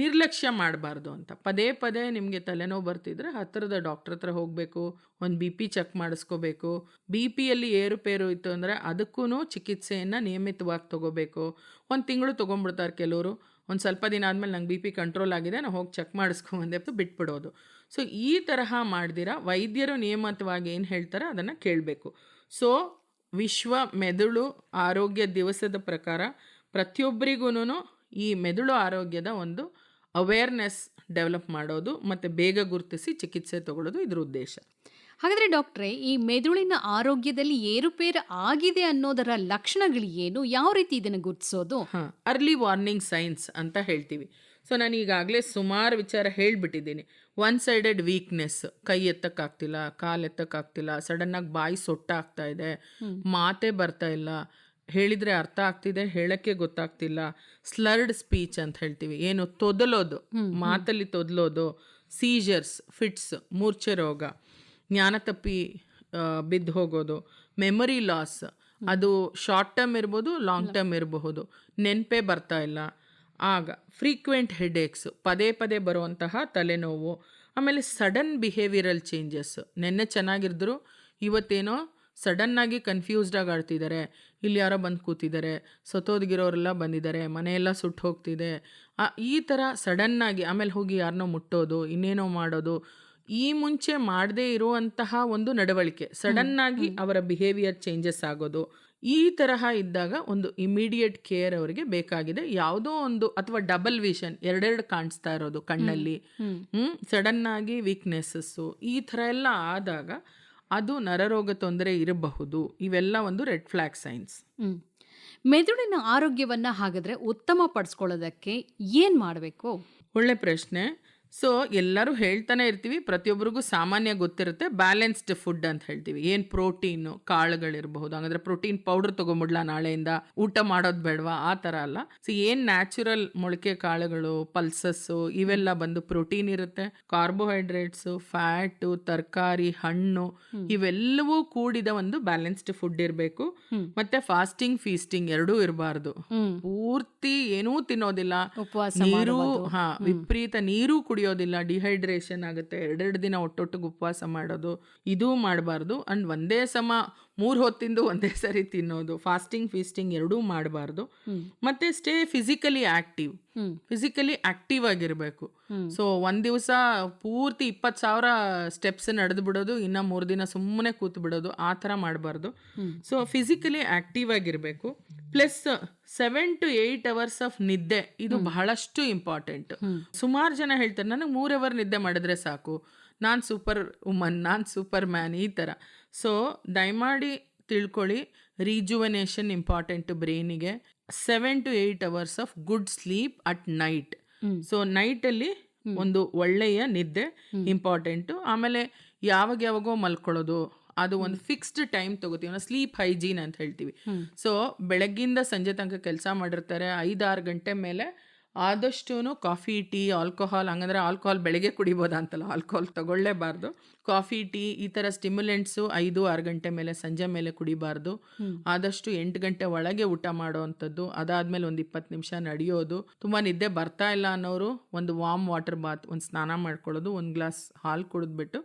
ನಿರ್ಲಕ್ಷ್ಯ ಮಾಡಬಾರ್ದು ಅಂತ. ಪದೇ ಪದೇ ನಿಮಗೆ ತಲೆನೋವು ಬರ್ತಿದ್ರೆ ಹತ್ತಿರದ ಡಾಕ್ಟರ್ ಹತ್ರ ಹೋಗಬೇಕು ಒಂದು ಬಿ ಪಿ ಚೆಕ್ ಮಾಡಿಸ್ಕೋಬೇಕು. ಬಿ ಪಿಯಲ್ಲಿ ಏರುಪೇರು ಇತ್ತು ಅಂದರೆ ಅದಕ್ಕೂ ಚಿಕಿತ್ಸೆಯನ್ನು ನಿಯಮಿತವಾಗಿ ತಗೋಬೇಕು. ಒಂದು ತಿಂಗಳು ತೊಗೊಂಡ್ಬಿಡ್ತಾರೆ ಕೆಲವರು. ಒಂದು ಸ್ವಲ್ಪ ದಿನ ಆದಮೇಲೆ ನಂಗೆ ಬಿ ಪಿ ಕಂಟ್ರೋಲ್ ಆಗಿದೆ ನಾನು ಹೋಗಿ ಚೆಕ್ ಮಾಡಿಸ್ಕೊಂಬಂದೆ ಬಿಟ್ಬಿಡೋದು. ಸೊ ಈ ತರಹ ಮಾಡ್ದಿರ ವೈದ್ಯರು ನಿಯಮಿತವಾಗಿ ಏನು ಹೇಳ್ತಾರೆ ಅದನ್ನು ಕೇಳಬೇಕು. ಸೊ ವಿಶ್ವ ಮೆದುಳು ಆರೋಗ್ಯ ದಿವಸದ ಪ್ರಕಾರ ಪ್ರತಿಯೊಬ್ಬರಿಗೂ ಈ ಮೆದುಳು ಆರೋಗ್ಯದ ಒಂದು ಅವೇರ್ನೆಸ್ ಡೆವಲಪ್ ಮಾಡೋದು ಮತ್ತು ಬೇಗ ಗುರುತಿಸಿ ಚಿಕಿತ್ಸೆ ತಗೊಳ್ಳೋದು ಇದ್ರ ಉದ್ದೇಶ. ಹಾಗಾದರೆ ಡಾಕ್ಟ್ರೆ ಈ ಮೆದುಳಿನ ಆರೋಗ್ಯದಲ್ಲಿ ಏರುಪೇರು ಆಗಿದೆ ಅನ್ನೋದರ ಲಕ್ಷಣಗಳು ಏನು? ಯಾವ ರೀತಿ ಇದನ್ನು ಗುರುತಿಸೋದು? ಹಾಂ ಅರ್ಲಿ ವಾರ್ನಿಂಗ್ ಸೈನ್ಸ್ ಅಂತ ಹೇಳ್ತೀವಿ. ಸೊ ನಾನು ಈಗಾಗಲೇ ಸುಮಾರು ವಿಚಾರ ಹೇಳಿಬಿಟ್ಟಿದ್ದೀನಿ. ಒನ್ ಸೈಡೆಡ್ ವೀಕ್ನೆಸ್ ಕೈ ಎತ್ತಕ್ಕಾಗ್ತಿಲ್ಲ ಕಾಲು ಎತ್ತಕ್ಕಾಗ್ತಿಲ್ಲ ಸಡನ್ನಾಗಿ ಬಾಯಿ ಸೊಟ್ಟಾಗ್ತಾ ಇದೆ ಮಾತೇ ಬರ್ತಾ ಇಲ್ಲ ಹೇಳಿದರೆ ಅರ್ಥ ಆಗ್ತಿದೆ ಹೇಳಕ್ಕೆ ಗೊತ್ತಾಗ್ತಿಲ್ಲ ಸ್ಲರ್ಡ್ ಸ್ಪೀಚ್ ಅಂತ ಹೇಳ್ತೀವಿ. ಏನು ತೊದಲೋದು ಮಾತಲ್ಲಿ ತೊದಲೋದು ಸೀಜರ್ಸ್ ಫಿಟ್ಸ್ ಮೂರ್ಛೆ ರೋಗ ಜ್ಞಾನ ತಪ್ಪಿ ಬಿದ್ದು ಹೋಗೋದು ಮೆಮೊರಿ ಲಾಸ್ ಅದು ಶಾರ್ಟ್ ಟರ್ಮ್ ಇರ್ಬೋದು ಲಾಂಗ್ ಟರ್ಮ್ ಇರಬಹುದು ನೆನಪೇ ಬರ್ತಾ ಇಲ್ಲ. ಆಗ ಫ್ರೀಕ್ವೆಂಟ್ ಹೆಡ್ಏಕ್ಸ್ ಪದೇ ಪದೇ ಬರುವಂತಹ ತಲೆನೋವು ಆಮೇಲೆ ಸಡನ್ ಬಿಹೇವಿಯರಲ್ ಚೇಂಜಸ್ ನೆನ್ನೆ ಚೆನ್ನಾಗಿದ್ದರು ಇವತ್ತೇನೋ ಸಡನ್ನಾಗಿ ಕನ್ಫ್ಯೂಸ್ಡಾಗಿ ಆಡ್ತಿದ್ದಾರೆ ಇಲ್ಲಿ ಯಾರೋ ಬಂದು ಕೂತಿದ್ದಾರೆ ಸತ್ತೋದ್ಗಿರೋರೆಲ್ಲ ಬಂದಿದ್ದಾರೆ ಮನೆಯೆಲ್ಲ ಸುಟ್ಟು ಹೋಗ್ತಿದೆ. ಆ, ಈ ಥರ ಸಡನ್ನಾಗಿ ಆಮೇಲೆ ಹೋಗಿ ಯಾರನ್ನೋ ಮುಟ್ಟೋದು ಇನ್ನೇನೋ ಮಾಡೋದು ಈ ಮುಂಚೆ ಮಾಡದೇ ಇರುವಂತಹ ಒಂದು ನಡವಳಿಕೆ. ಸಡನ್ನಾಗಿ ಅವರ ಬಿಹೇವಿಯರ್ ಚೇಂಜಸ್ ಆಗೋದು. ಈ ತರಹ ಇದ್ದಾಗ ಒಂದು ಇಮಿಡಿಯೇಟ್ ಕೇರ್ ಅವರಿಗೆ ಬೇಕಾಗಿದೆ. ಯಾವುದೋ ಒಂದು ಅಥವಾ ಡಬಲ್ ವಿಷನ್ ಎರಡೆರಡು ಕಾಣಿಸ್ತಾ ಇರೋದು ಕಣ್ಣಲ್ಲಿ. ಹ್ಮ್ ಸಡನ್ ಆಗಿ ವೀಕ್ನೆಸ್ಸಸ್ಸು ಈ ಥರ ಎಲ್ಲ ಆದಾಗ ಅದು ನರರೋಗ ತೊಂದರೆ ಇರಬಹುದು. ಇವೆಲ್ಲ ಒಂದು ರೆಡ್ ಫ್ಲಾಗ್ ಸೈನ್ಸ್. ಮೆದುಳಿನ ಆರೋಗ್ಯವನ್ನ ಹಾಗಾದ್ರೆ ಉತ್ತಮ ಪಡಿಸ್ಕೊಳ್ಳೋದಕ್ಕೆ ಏನ್ ಮಾಡಬೇಕು? ಒಳ್ಳೆ ಪ್ರಶ್ನೆ. ಸೊ ಎಲ್ಲರೂ ಹೇಳ್ತಾನೆ ಇರ್ತೀವಿ ಪ್ರತಿಯೊಬ್ಬರಿಗೂ ಸಾಮಾನ್ಯ ಗೊತ್ತಿರುತ್ತೆ ಬ್ಯಾಲೆನ್ಸ್ಡ್ ಫುಡ್ ಅಂತ ಹೇಳ್ತೀವಿ. ಏನು ಪ್ರೋಟೀನು ಕಾಳುಗಳಿರಬಹುದು ಹಂಗಂದ್ರೆ ಪ್ರೋಟೀನ್ ಪೌಡರ್ ತೊಗೊಂಬಿಡ್ಲಾ ನಾಳೆಯಿಂದ ಊಟ ಮಾಡೋದು ಬೇಡವಾ ಆ ಥರ ಅಲ್ಲ. ಸೊ ಏನು ನ್ಯಾಚುರಲ್ ಮೊಳಕೆ ಕಾಳುಗಳು ಪಲ್ಸಸ್ಸು ಇವೆಲ್ಲ ಬಂದು ಪ್ರೋಟೀನ್ ಇರುತ್ತೆ. ಕಾರ್ಬೋಹೈಡ್ರೇಟ್ಸು ಫ್ಯಾಟು ತರಕಾರಿ ಹಣ್ಣು ಇವೆಲ್ಲವೂ ಕೂಡಿದ ಒಂದು ಬ್ಯಾಲೆನ್ಸ್ಡ್ ಫುಡ್ ಇರಬೇಕು. ಮತ್ತೆ ಫಾಸ್ಟಿಂಗ್ ಫೀಸ್ಟಿಂಗ್ ಎರಡೂ ಇರಬಾರ್ದು. ಪೂರ್ತಿ ಏನೂ ತಿನ್ನೋದಿಲ್ಲ. ಉಪವಾಸ ನೀರು. ಹಾ ವಿಪರೀತ ನೀರು ಕುಡಿಯೋದಿಲ್ಲ ಡಿಹೈಡ್ರೇಷನ್ ಆಗುತ್ತೆ. ಎರಡೆರಡು ದಿನ ಒಟ್ಟೊಟ್ಟಿಗೆ ಉಪವಾಸ ಮಾಡೋದು ಇದೂ ಮಾಡಬಾರ್ದು. ಅಂಡ್ ಒಂದೇ ಸಮ ಮೂರು ಹೊತ್ತಿಂದು ಒಂದೇ ಸರಿ ತಿನ್ನೋದು ಫಾಸ್ಟಿಂಗ್ ಫೀಸ್ಟಿಂಗ್ ಎರಡೂ ಮಾಡಬಾರ್ದು. ಮತ್ತೆ stay physically active physically active ಆಗಿರಬೇಕು. ಸೊ ಒಂದ್ ದಿವಸ ಪೂರ್ತಿ ಇಪ್ಪತ್ತು ಸಾವಿರ ಸ್ಟೆಪ್ಸ್ ನಡೆದು ಬಿಡೋದು ಇನ್ನ ಮೂರು ದಿನ ಸುಮ್ಮನೆ ಕೂತು ಬಿಡೋದು ಆ ಥರ ಮಾಡಬಾರ್ದು. ಸೊ ಫಿಸಿಕಲಿ ಆಕ್ಟಿವ್ ಆಗಿರಬೇಕು. Plus seven to eight hours of ನಿದ್ದೆ ಇದು ಬಹಳಷ್ಟು ಇಂಪಾರ್ಟೆಂಟ್ ಸುಮಾರು ಜನ ಹೇಳ್ತಾರೆ ನನಗೆ ಮೂರ್ ಅವರ್ ನಿದ್ದೆ ಮಾಡಿದ್ರೆ ಸಾಕು. ನಾನು ಸೂಪರ್ ವುಮನ್ ನಾನು ಸೂಪರ್ ಮ್ಯಾನ್ ಈ ಥರ. ಸೊ ದಯಮಾಡಿ ತಿಳ್ಕೊಳ್ಳಿ. Rejuvenation important ಬ್ರೈನಿಗೆ. Seven to eight hours of good sleep at night so ನೈಟಲ್ಲಿ ಒಂದು ಒಳ್ಳೆಯ ನಿದ್ದೆ ಇಂಪಾರ್ಟೆಂಟು ಆಮೇಲೆ ಯಾವಾಗ ಯಾವಾಗೋ ಮಲ್ಕೊಳ್ಳೋದು. ಅದು ಒಂದು ಫಿಕ್ಸ್ಡ್ ಟೈಮ್ ತಗೋತೀವಿ. ಸ್ಲೀಪ್ ಹೈಜೀನ್ ಅಂತ ಹೇಳ್ತೀವಿ. ಸೊ ಬೆಳಗ್ಗಿಂದ ಸಂಜೆ ತನಕ ಕೆಲಸ ಮಾಡಿರ್ತಾರೆ. ಐದಾರು ಗಂಟೆ ಮೇಲೆ ಆದಷ್ಟು ಕಾಫಿ ಟೀ ಆಲ್ಕೋಹಾಲ್ ಹಂಗಂದ್ರೆ ಆಲ್ಕೋಹಾಲ್ ಬೆಳಗ್ಗೆ ಕುಡಿಬೋದಾ ಅಂತಲ್ಲ ಆಲ್ಕೋಹಾಲ್ ತಗೊಳ್ಳೇಬಾರ್ದು. ಕಾಫಿ ಟೀ ಈ ಥರ ಸ್ಟಿಮ್ಯುಲೆಂಟ್ಸು ಐದು ಆರು ಗಂಟೆ ಮೇಲೆ ಸಂಜೆ ಮೇಲೆ ಕುಡಿಬಾರ್ದು. ಆದಷ್ಟು ಎಂಟು ಗಂಟೆ ಒಳಗೆ ಊಟ ಮಾಡೋವಂಥದ್ದು. ಅದಾದಮೇಲೆ ಒಂದು ಇಪ್ಪತ್ತು ನಿಮಿಷ ನಡೆಯೋದು. ತುಂಬ ನಿದ್ದೆ ಬರ್ತಾ ಇಲ್ಲ ಅನ್ನೋರು ಒಂದು ವಾಮ್ ವಾಟರ್ ಬಾತ್ ಒಂದು ಸ್ನಾನ ಮಾಡ್ಕೊಳ್ಳೋದು ಒಂದು ಗ್ಲಾಸ್ ಹಾಲು ಕುಡಿದ್ಬಿಟ್ಟು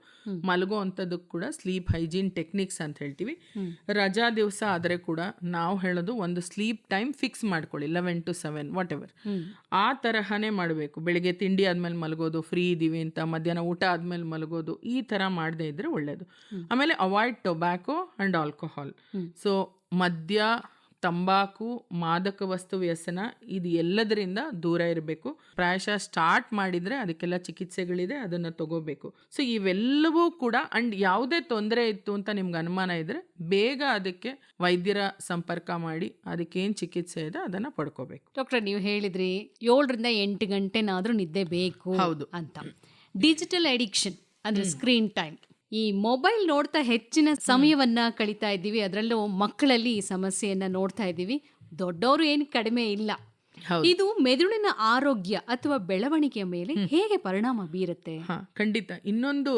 ಮಲಗೋ ಅಂಥದ್ದಕ್ಕೆ ಕೂಡ ಸ್ಲೀಪ್ ಹೈಜೀನ್ ಟೆಕ್ನಿಕ್ಸ್ ಅಂತ ಹೇಳ್ತೀವಿ. ರಜಾ ದಿವಸ ಆದರೆ ಕೂಡ ನಾವು ಹೇಳೋದು ಒಂದು ಸ್ಲೀಪ್ ಟೈಮ್ ಫಿಕ್ಸ್ ಮಾಡ್ಕೊಳ್ಳಿ eleven to seven whatever ಆ ತರಹನೇ ಮಾಡಬೇಕು. ಬೆಳಿಗ್ಗೆ ತಿಂಡಿ ಆದ್ಮೇಲೆ ಮಲಗೋದು ಫ್ರೀ ಇದೀವಿ ಅಂತ ಮಧ್ಯಾಹ್ನ ಊಟ ಆದ್ಮೇಲೆ ಮಲಗೋದು ಈ ಥರ ಮಾಡದೇ ಇದ್ರೆ ಒಳ್ಳೆಯದು ಆಮೇಲೆ avoid tobacco and alcohol so ಮದ್ಯ ತಂಬಾಕು ಮಾದಕ ವಸ್ತು ವ್ಯಸನ ಇದು ಎಲ್ಲದರಿಂದ ದೂರ ಇರಬೇಕು. ಪ್ರಾಯಶಃ ಸ್ಟಾರ್ಟ್ ಮಾಡಿದರೆ ಅದಕ್ಕೆಲ್ಲ ಚಿಕಿತ್ಸೆಗಳಿದೆ ಅದನ್ನು ತಗೋಬೇಕು. ಸೊ ಇವೆಲ್ಲವೂ ಕೂಡ ಅಂಡ್ ಯಾವುದೇ ತೊಂದರೆ ಇತ್ತು ಅಂತ ನಿಮ್ಗೆ ಅನುಮಾನ ಇದ್ದರೆ ಬೇಗ ಅದಕ್ಕೆ ವೈದ್ಯರ ಸಂಪರ್ಕ ಮಾಡಿ ಅದಕ್ಕೇನು ಚಿಕಿತ್ಸೆ ಇದೆ ಅದನ್ನು ಪಡ್ಕೋಬೇಕು. ಡಾಕ್ಟರ್ ನೀವು ಹೇಳಿದ್ರಿ ಏಳರಿಂದ ಎಂಟು ಗಂಟೆನಾದರೂ ನಿದ್ದೆ ಬೇಕು ಹೌದು. ಅಂತ. ಡಿಜಿಟಲ್ ಅಡಿಕ್ಷನ್ ಅಂದರೆ ಸ್ಕ್ರೀನ್ ಟೈಮ್ ಈ ಮೊಬೈಲ್ ನೋಡ್ತಾ ಹೆಚ್ಚಿನ ಸಮಯವನ್ನ ಕಳೀತಾ ಇದ್ದೀವಿ. ಅದರಲ್ಲೂ ಮಕ್ಕಳಲ್ಲಿ ಈ ಸಮಸ್ಯೆಯನ್ನ ನೋಡ್ತಾ ಇದ್ದೀವಿ. ದೊಡ್ಡವರು ಏನು ಕಡಿಮೆ ಇಲ್ಲ. ಇದು ಮೆದುಳಿನ ಆರೋಗ್ಯ ಅಥವಾ ಬೆಳವಣಿಗೆಯ ಮೇಲೆ ಹೇಗೆ ಪರಿಣಾಮ ಬೀರುತ್ತೆ? ಖಂಡಿತ. ಇನ್ನೊಂದು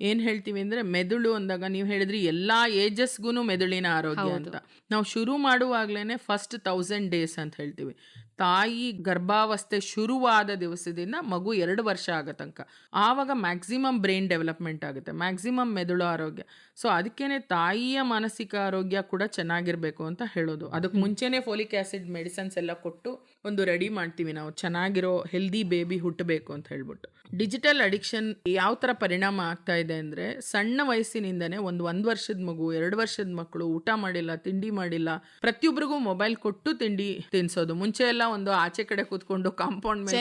ಏನ್ ಹೇಳ್ತೀವಿ ಅಂದ್ರೆ ಮೆದುಳು ಅಂದಾಗ ನೀವು ಹೇಳಿದ್ರಿ ಎಲ್ಲಾ ಏಜಸ್ಗೂ ಮೆದುಳಿನ ಆರೋಗ್ಯ ಅಂತ. ನಾವು ಶುರು ಮಾಡುವಾಗ್ಲೇನೆ ಫಸ್ಟ್ ತೌಸಂಡ್ ಡೇಸ್ ಅಂತ ಹೇಳ್ತೀವಿ. ತಾಯಿ ಗರ್ಭಾವಸ್ಥೆ ಶುರುವಾದ ದಿವಸದಿಂದ ಮಗು ಎರಡು ವರ್ಷ ಆಗೋ ತನಕ. ಆವಾಗ ಮ್ಯಾಕ್ಸಿಮಮ್ ಬ್ರೈನ್ ಡೆವಲಪ್ಮೆಂಟ್ ಆಗುತ್ತೆ ಮ್ಯಾಕ್ಸಿಮಮ್ ಮೆದುಳು ಆರೋಗ್ಯ. ಸೊ ಅದಕ್ಕೇ ತಾಯಿಯ ಮಾನಸಿಕ ಆರೋಗ್ಯ ಕೂಡ ಚೆನ್ನಾಗಿರಬೇಕು ಅಂತ ಹೇಳೋದು. ಅದಕ್ಕೆ ಮುಂಚೆನೇ ಫೋಲಿಕ್ ಆ್ಯಸಿಡ್ ಮೆಡಿಸನ್ಸ್ ಎಲ್ಲ ಕೊಟ್ಟು ಒಂದು ರೆಡಿ ಮಾಡ್ತೀವಿ ನಾವು. ಚೆನ್ನಾಗಿರೋ ಹೆಲ್ದಿ ಬೇಬಿ ಹುಟ್ಟಬೇಕು ಅಂತ ಹೇಳ್ಬಿಟ್ಟು. ಡಿಜಿಟಲ್ ಅಡಿಕ್ಷನ್ ಯಾವ ಥರ ಪರಿಣಾಮ ಆಗ್ತಾ ಇದೆ ಅಂದರೆ, ಸಣ್ಣ ವಯಸ್ಸಿನಿಂದನೇ ಒಂದು ಒಂದು ವರ್ಷದ ಮಗು, ಎರಡು ವರ್ಷದ ಮಕ್ಕಳು ಊಟ ಮಾಡಿಲ್ಲ, ತಿಂಡಿ ಮಾಡಿಲ್ಲ ಪ್ರತಿಯೊಬ್ಬರಿಗೂ ಮೊಬೈಲ್ ಕೊಟ್ಟು ತಿಂಡಿ ತಿನ್ಸೋದು. ಮುಂಚೆ ಎಲ್ಲ ಒಂದು ಆಚೆ ಕಡೆ ಕೂತ್ಕೊಂಡು ಕಾಂಪೌಂಡ್ ಮೇಲೆ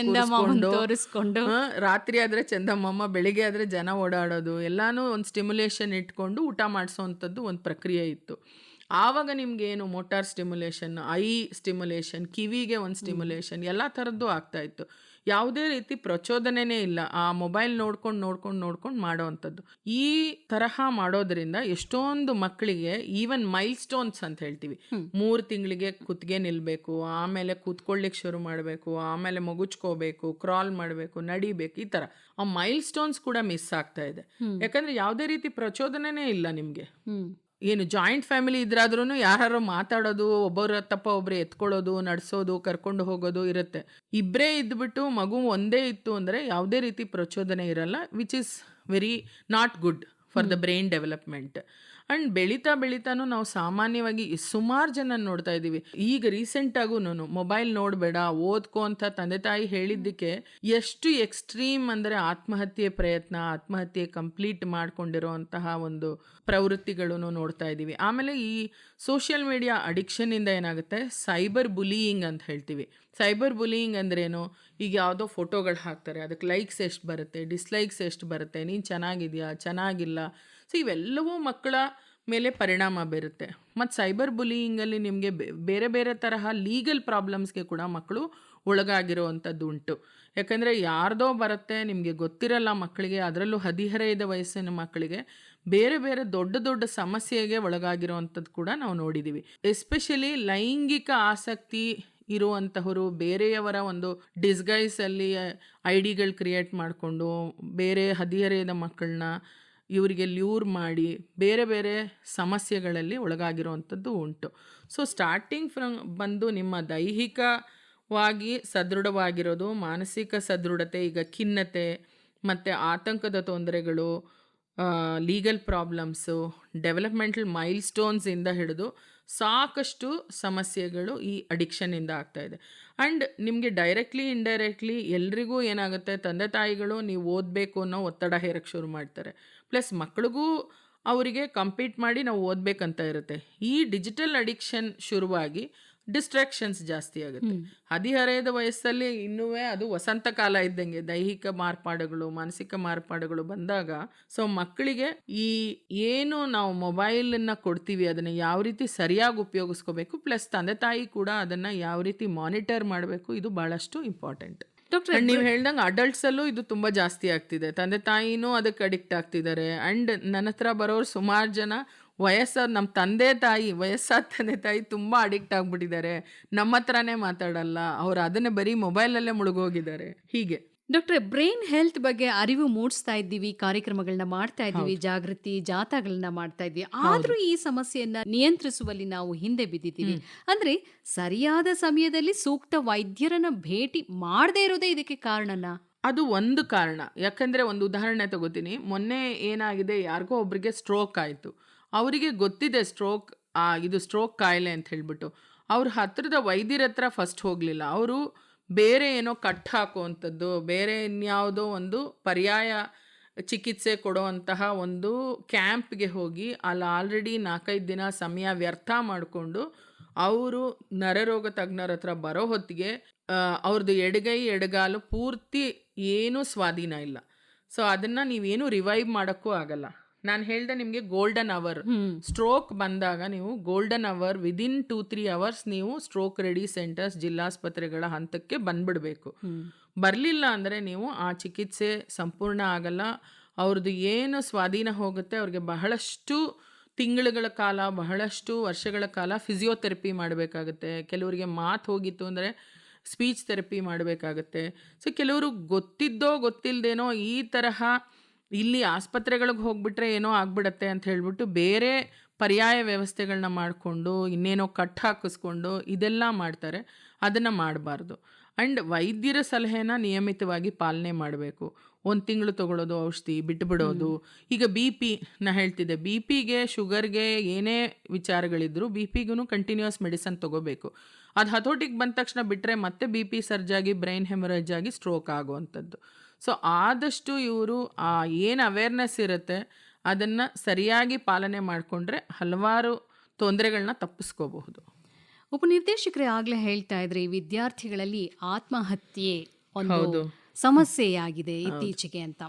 ತೋರಿಸ್ಕೊಂಡು. ರಾತ್ರಿ ಆದ್ರೆ ಚಂದಮ್ಮಮ್ಮ ಬೆಳಿಗ್ಗೆ ಆದ್ರೆ ಜನ ಓಡಾಡೋದು ಎಲ್ಲಾನು ಒಂದು ಸ್ಟಿಮ್ಯುಲೇಷನ್ ಇಟ್ಕೊಂಡು ಊಟ ಮಾಡಿಸೋವಂಥದ್ದು ಒಂದು ಪ್ರಕ್ರಿಯೆ ಇತ್ತು ಆವಾಗ ನಿಮ್ಗೆ ಏನು ಮೋಟಾರ್ ಸ್ಟಿಮ್ಯುಲೇಷನ್ ಐ ಸ್ಟಿಮ್ಯುಲೇಷನ್ ಕಿವಿಗೆ ಒಂದು ಸ್ಟಿಮ್ಯುಲೇಷನ್ ಎಲ್ಲ ಥರದ್ದು ಆಗ್ತಾ ಇತ್ತು ಯಾವುದೇ ರೀತಿ ಪ್ರಚೋದನೆನೇ ಇಲ್ಲ. ಆ ಮೊಬೈಲ್ ನೋಡ್ಕೊಂಡು ನೋಡ್ಕೊಂಡು ನೋಡ್ಕೊಂಡು ಮಾಡೋವಂಥದ್ದು. ಈ ತರಹ ಮಾಡೋದ್ರಿಂದ ಎಷ್ಟೊಂದು ಮಕ್ಕಳಿಗೆ ಈವನ್ ಮೈಲ್ ಸ್ಟೋನ್ಸ್ ಅಂತ ಹೇಳ್ತೀವಿ. ಮೂರು ತಿಂಗಳಿಗೆ ಕುತ್ತಿಗೆ ನಿಲ್ಬೇಕು ಆಮೇಲೆ ಕೂತ್ಕೊಳ್ಳಿಕ್ಕೆ ಶುರು ಮಾಡಬೇಕು ಆಮೇಲೆ ಮಗುಚ್ಕೋಬೇಕು ಕ್ರಾಲ್ ಮಾಡಬೇಕು ನಡಿಬೇಕು ಈ ಥರ ಆ ಮೈಲ್ ಸ್ಟೋನ್ಸ್ ಕೂಡ ಮಿಸ್ ಆಗ್ತಾ ಇದೆ. ಯಾಕಂದ್ರೆ ಯಾವುದೇ ರೀತಿ ಪ್ರಚೋದನೆನೇ ಇಲ್ಲ ನಿಮಗೆ. ಏನು ಜಾಯಿಂಟ್ ಫ್ಯಾಮಿಲಿ ಇದ್ರಾದ್ರೂ ಯಾರು ಮಾತಾಡೋದು ಒಬ್ಬರ ತಪ್ಪ ಒಬ್ಬರು ಎತ್ಕೊಳ್ಳೋದು ನಡೆಸೋದು ಕರ್ಕೊಂಡು ಹೋಗೋದು ಇರುತ್ತೆ. ಇಬ್ಬರೇ ಇದ್ಬಿಟ್ಟು ಮಗು ಒಂದೇ ಇತ್ತು ಅಂದರೆ ಯಾವುದೇ ರೀತಿ ಪ್ರಚೋದನೆ ಇರಲ್ಲ which is very not good for the brain development and ಬೆಳೀತಾ ಬೆಳೀತಾನು ನಾವು ಸಾಮಾನ್ಯವಾಗಿ ಸುಮಾರು ಜನ ನೋಡ್ತಾ ಇದ್ದೀವಿ. ಈಗ ರೀಸೆಂಟಾಗೂ ಮೊಬೈಲ್ ನೋಡಬೇಡ, ಓದ್ಕೋ ಅಂತ ತಂದೆ ತಾಯಿ ಹೇಳಿದ್ದಕ್ಕೆ ಎಷ್ಟು ಎಕ್ಸ್ಟ್ರೀಮ್ ಅಂದರೆ ಆತ್ಮಹತ್ಯೆ ಪ್ರಯತ್ನ, ಆತ್ಮಹತ್ಯೆ ಕಂಪ್ಲೀಟ್ ಮಾಡ್ಕೊಂಡಿರೋಂತಹ ಒಂದು ಪ್ರವೃತ್ತಿಗಳನ್ನು ನೋಡ್ತಾ ಇದ್ದೀವಿ. ಆಮೇಲೆ ಈ ಸೋಷಿಯಲ್ ಮೀಡಿಯಾ ಅಡಿಕ್ಷನಿಂದ ಏನಾಗುತ್ತೆ? ಸೈಬರ್ ಬುಲಿಯಿಂಗ್ ಅಂತ ಹೇಳ್ತೀವಿ. ಸೈಬರ್ ಬುಲಿಯಿಂಗ್ ಅಂದ್ರೇನು? ಈಗ ಯಾವುದೋ ಫೋಟೋಗಳು ಹಾಕ್ತಾರೆ, ಅದಕ್ಕೆ ಲೈಕ್ಸ್ ಎಷ್ಟು ಬರುತ್ತೆ, ಡಿಸ್ಲೈಕ್ಸ್ ಎಷ್ಟು ಬರುತ್ತೆ, ನೀನು ಚೆನ್ನಾಗಿದೆಯಾ, ಚೆನ್ನಾಗಿಲ್ಲ ಸೊ ಇವೆಲ್ಲವೂ ಮಕ್ಕಳ ಮೇಲೆ ಪರಿಣಾಮ ಬೀರುತ್ತೆ. ಮತ್ತು ಸೈಬರ್ ಬುಲಿಯಿಂಗಲ್ಲಿ ನಿಮಗೆ ಬೇರೆ ಬೇರೆ ತರಹ ಲೀಗಲ್ ಪ್ರಾಬ್ಲಮ್ಸ್ಗೆ ಕೂಡ ಮಕ್ಕಳು ಒಳಗಾಗಿರುವಂಥದ್ದು ಉಂಟು. ಯಾಕಂದರೆ ಯಾರ್ದೋ ಬರುತ್ತೆ, ನಿಮಗೆ ಗೊತ್ತಿರಲ್ಲ ಮಕ್ಕಳಿಗೆ, ಅದರಲ್ಲೂ ಹದಿಹರೆಯದ ವಯಸ್ಸಿನ ಮಕ್ಕಳಿಗೆ ಬೇರೆ ಬೇರೆ ದೊಡ್ಡ ದೊಡ್ಡ ಸಮಸ್ಯೆಗೆ ಒಳಗಾಗಿರುವಂಥದ್ದು ಕೂಡ ನಾವು ನೋಡಿದ್ದೀವಿ ಎಸ್ಪೆಷಲಿ ಲೈಂಗಿಕ ಆಸಕ್ತಿ ಇರುವಂತಹವರು ಬೇರೆಯವರ ಒಂದು ಡಿಸ್ಗೈಸಲ್ಲಿ ಐ ಡಿಗಳು ಕ್ರಿಯೇಟ್ ಮಾಡಿಕೊಂಡು ಬೇರೆ ಹದಿಹರೆಯದ ಮಕ್ಕಳನ್ನ ಇವರಿಗೆ ಲ್ಯೂರ್ ಮಾಡಿ ಬೇರೆ ಬೇರೆ ಸಮಸ್ಯೆಗಳಲ್ಲಿ ಒಳಗಾಗಿರುವಂಥದ್ದು ಉಂಟು. ಸೊ ಸ್ಟಾರ್ಟಿಂಗ್ ಫ್ರಮ್ ಬಂದು ನಿಮ್ಮ ದೈಹಿಕವಾಗಿ ಸದೃಢವಾಗಿರೋದು, ಮಾನಸಿಕ ಸದೃಢತೆ, ಈಗ ಖಿನ್ನತೆ, ಮತ್ತು ಆತಂಕದ ತೊಂದರೆಗಳು ಲೀಗಲ್ ಪ್ರಾಬ್ಲಮ್ಸು ಡೆವಲಪ್ಮೆಂಟಲ್ ಮೈಲ್ ಸ್ಟೋನ್ಸಿಂದ ಹಿಡಿದು ಸಾಕಷ್ಟು ಸಮಸ್ಯೆಗಳು ಈ ಅಡಿಕ್ಷನಿಂದ ಆಗ್ತಾ ಇದೆ. ಆ್ಯಂಡ್ ನಿಮಗೆ ಡೈರೆಕ್ಟ್ಲಿ ಇಂಡೈರೆಕ್ಟ್ಲಿ ಎಲ್ರಿಗೂ ಏನಾಗುತ್ತೆ? ತಂದೆ ತಾಯಿಗಳು, ನೀವು ಓದಬೇಕು ಅನ್ನೋ ಒತ್ತಡ ಹೇರಕ್ಕೆ ಶುರು ಮಾಡ್ತಾರೆ. ಪ್ಲಸ್ ಮಕ್ಳಿಗೂ ಅವರಿಗೆ ಕಂಪೀಟ್ ಮಾಡಿ ನಾವು ಓದಬೇಕಂತ ಇರುತ್ತೆ. ಈ ಡಿಜಿಟಲ್ ಅಡಿಕ್ಷನ್ ಶುರುವಾಗಿ ಡಿಸ್ಟ್ರಾಕ್ಷನ್ಸ್ ಜಾಸ್ತಿ ಆಗುತ್ತೆ. ಹದಿಹರೆಯದ ವಯಸ್ಸಲ್ಲಿ ಇನ್ನೂ ಅದು ವಸಂತ ಕಾಲ ಇದ್ದಂಗೆ ದೈಹಿಕ ಮಾರ್ಪಾಡುಗಳು ಮಾನಸಿಕ ಮಾರ್ಪಾಡುಗಳು ಬಂದಾಗ ಸೊ ಮಕ್ಕಳಿಗೆ ಈ ಏನು ನಾವು ಮೊಬೈಲನ್ನು ಕೊಡ್ತೀವಿ ಅದನ್ನು ಯಾವ ರೀತಿ ಸರಿಯಾಗಿ ಉಪಯೋಗಿಸ್ಕೋಬೇಕು ಪ್ಲಸ್ ತಂದೆ ತಾಯಿ ಕೂಡ ಅದನ್ನು ಯಾವ ರೀತಿ ಮಾನಿಟರ್ ಮಾಡಬೇಕು ಇದು ಭಾಳಷ್ಟು ಇಂಪಾರ್ಟೆಂಟ್. ಡಾಕ್ಟರ್ ನೀವು ಹೇಳ್ದಂಗೆ ಅಡಲ್ಟ್ಸಲ್ಲೂ ಇದು ತುಂಬ ಜಾಸ್ತಿ ಆಗ್ತಿದೆ. ತಂದೆ ತಾಯಿನೂ ಅದಕ್ಕೆ ಅಡಿಕ್ಟ್ ಆಗ್ತಿದ್ದಾರೆ. ಆ್ಯಂಡ್ ನನ್ನ ಹತ್ರ ಬರೋರು ಸುಮಾರು ಜನ ವಯಸ್ಸಾದ ನಮ್ಮ ತಂದೆ ತಾಯಿ ವಯಸ್ಸಾದ ತಂದೆ ತಾಯಿ ತುಂಬ ಅಡಿಕ್ಟ್ ಆಗ್ಬಿಟ್ಟಿದ್ದಾರೆ. ನಮ್ಮ ಹತ್ರನೇ ಮಾತಾಡಲ್ಲ. ಅವ್ರು ಅದನ್ನೇ ಬರೀ ಮೊಬೈಲಲ್ಲೇ ಮುಳುಗೋಗಿದ್ದಾರೆ. ಹೀಗೆ. ಡಾಕ್ಟ್ರೆ ಬ್ರೈನ್ ಹೆಲ್ತ್ ಬಗ್ಗೆ ಅರಿವು ಮೂಡಿಸ್ತಾ ಇದ್ದೀವಿ ಕಾರ್ಯಕ್ರಮಗಳನ್ನ ಮಾಡ್ತಾ ಇದ್ದೀವಿ ಜಾಗೃತಿ ಜಾಥಾಗಳನ್ನ ಮಾಡ್ತಾ ಇದ್ದೀವಿ. ಆದ್ರೂ ಈ ಸಮಸ್ಯೆಯನ್ನ ನಿಯಂತ್ರಿಸುವಲ್ಲಿ ನಾವು ಹಿಂದೆ ಬಿದ್ದಿದ್ದೀವಿ. ಅಂದ್ರೆ ಸರಿಯಾದ ಸಮಯದಲ್ಲಿ ಸೂಕ್ತ ವೈದ್ಯರನ್ನ ಭೇಟಿ ಮಾಡದೇ ಇರೋದೇ ಇದಕ್ಕೆ ಕಾರಣನ? ಅದು ಒಂದು ಕಾರಣ. ಯಾಕಂದ್ರೆ ಒಂದು ಉದಾಹರಣೆ ತಗೋತೀನಿ. ಮೊನ್ನೆ ಏನಾಗಿದೆ ಯಾರಿಗೋ ಒಬ್ರಿಗೆ ಸ್ಟ್ರೋಕ್ ಆಯಿತು. ಅವರಿಗೆ ಗೊತ್ತಿದೆ ಸ್ಟ್ರೋಕ್ ಇದು ಸ್ಟ್ರೋಕ್ ಕಾಯಿಲೆ ಅಂತ ಹೇಳ್ಬಿಟ್ಟು. ಅವ್ರ ಹತ್ರದ ವೈದ್ಯರ ಹತ್ರ ಫಸ್ಟ್ ಹೋಗಲಿಲ್ಲ. ಅವರು ಬೇರೆ ಏನೋ ಕಟ್ ಹಾಕುವಂಥದ್ದು, ಬೇರೆ ಇನ್ಯಾವುದೋ ಒಂದು ಪರ್ಯಾಯ ಚಿಕಿತ್ಸೆ ಕೊಡುವಂತಹ ಒಂದು ಕ್ಯಾಂಪ್ಗೆ ಹೋಗಿ ಅಲ್ಲಿ ಆಲ್ರೆಡಿ ನಾಲ್ಕೈದು ದಿನ ಸಮಯ ವ್ಯರ್ಥ ಮಾಡಿಕೊಂಡು ಅವರು ನರರೋಗ ತಜ್ಞರ ಹತ್ರ ಬರೋ ಹೊತ್ತಿಗೆ ಅವ್ರದ್ದು ಎಡಗೈ ಎಡಗಾಲು ಪೂರ್ತಿ ಏನೂ ಸ್ವಾಧೀನ ಇಲ್ಲ. ಸೊ ಅದನ್ನು ನೀವೇನು ರಿವೈವ್ ಮಾಡೋಕ್ಕೂ ಆಗಲ್ಲ. ನಾನು ಹೇಳ್ದೆ ನಿಮಗೆ ಗೋಲ್ಡನ್ ಅವರ್ ಸ್ಟ್ರೋಕ್ ಬಂದಾಗ ನೀವು golden hour within two three hours ನೀವು ಸ್ಟ್ರೋಕ್ ರೆಡಿ ಸೆಂಟರ್ಸ್ ಜಿಲ್ಲಾಸ್ಪತ್ರೆಗಳ ಹಂತಕ್ಕೆ ಬಂದ್ಬಿಡಬೇಕು. ಬರಲಿಲ್ಲ ಅಂದರೆ ನೀವು ಆ ಚಿಕಿತ್ಸೆ ಸಂಪೂರ್ಣ ಆಗಲ್ಲ. ಅವ್ರದ್ದು ಏನು ಸ್ವಾಧೀನ ಹೋಗುತ್ತೆ ಅವ್ರಿಗೆ ಬಹಳಷ್ಟು ತಿಂಗಳುಗಳ ಕಾಲ ಬಹಳಷ್ಟು ವರ್ಷಗಳ ಕಾಲ ಫಿಸಿಯೋಥೆರಪಿ ಮಾಡಬೇಕಾಗುತ್ತೆ. ಕೆಲವರಿಗೆ ಮಾತು ಹೋಗಿತ್ತು ಅಂದರೆ ಸ್ಪೀಚ್ ಥೆರಪಿ ಮಾಡಬೇಕಾಗತ್ತೆ. ಸೊ ಕೆಲವರು ಗೊತ್ತಿದ್ದೋ ಗೊತ್ತಿಲ್ಲದೇನೋ ಈ ತರಹ ಇಲ್ಲಿ ಆಸ್ಪತ್ರೆಗಳಿಗೆ ಹೋಗ್ಬಿಟ್ರೆ ಏನೋ ಆಗ್ಬಿಡತ್ತೆ ಅಂತ ಹೇಳ್ಬಿಟ್ಟು ಬೇರೆ ಪರ್ಯಾಯ ವ್ಯವಸ್ಥೆಗಳನ್ನ ಮಾಡಿಕೊಂಡು ಇನ್ನೇನೋ ಕಟ್ ಹಾಕಿಸ್ಕೊಂಡು ಇದೆಲ್ಲ ಮಾಡ್ತಾರೆ. ಅದನ್ನು ಮಾಡಬಾರ್ದು. ಆ್ಯಂಡ್ ವೈದ್ಯರ ಸಲಹೆನ ನಿಯಮಿತವಾಗಿ ಪಾಲನೆ ಮಾಡಬೇಕು. ಒಂದು ತಿಂಗಳು ತಗೊಳ್ಳೋದು ಔಷಧಿ ಬಿಟ್ಬಿಡೋದು. ಈಗ ಬಿ ಪಿ ನಾ ಹೇಳ್ತಿದ್ದೆ. ಬಿ ಪಿಗೆ ಶುಗರ್ಗೆ ಏನೇ ವಿಚಾರಗಳಿದ್ದರೂ ಬಿ ಪಿಗೂ ಕಂಟಿನ್ಯೂಸ್ ಮೆಡಿಸನ್ ತೊಗೋಬೇಕು. ಅದು ಹತೋಟಿಗೆ ಬಂದ ತಕ್ಷಣ ಬಿಟ್ಟರೆ ಮತ್ತೆ ಬಿ ಪಿ ಸರ್ಜಾಗಿ ಬ್ರೈನ್ ಹೆಮರೇಜ್ ಆಗಿ ಸ್ಟ್ರೋಕ್ ಆಗುವಂಥದ್ದು. ಸೊ ಆದಷ್ಟು ಇವರು ಆ ಏನು ಅವೇರ್ನೆಸ್ ಇರುತ್ತೆ ಅದನ್ನು ಸರಿಯಾಗಿ ಪಾಲನೆ ಮಾಡಿಕೊಂಡ್ರೆ ಹಲವಾರು ತೊಂದರೆಗಳನ್ನ ತಪ್ಪಿಸ್ಕೋಬಹುದು ಉಪನಿರ್ದೇಶಕರೇ ಆಗಲೇ ಹೇಳ್ತಾ ಇದ್ರಿ ವಿದ್ಯಾರ್ಥಿಗಳಲ್ಲಿ ಆತ್ಮಹತ್ಯೆ ಒಂದು. ಸಮಸ್ಯೆಯಾಗಿದೆ ಇತ್ತೀಚೆಗೆ ಅಂತ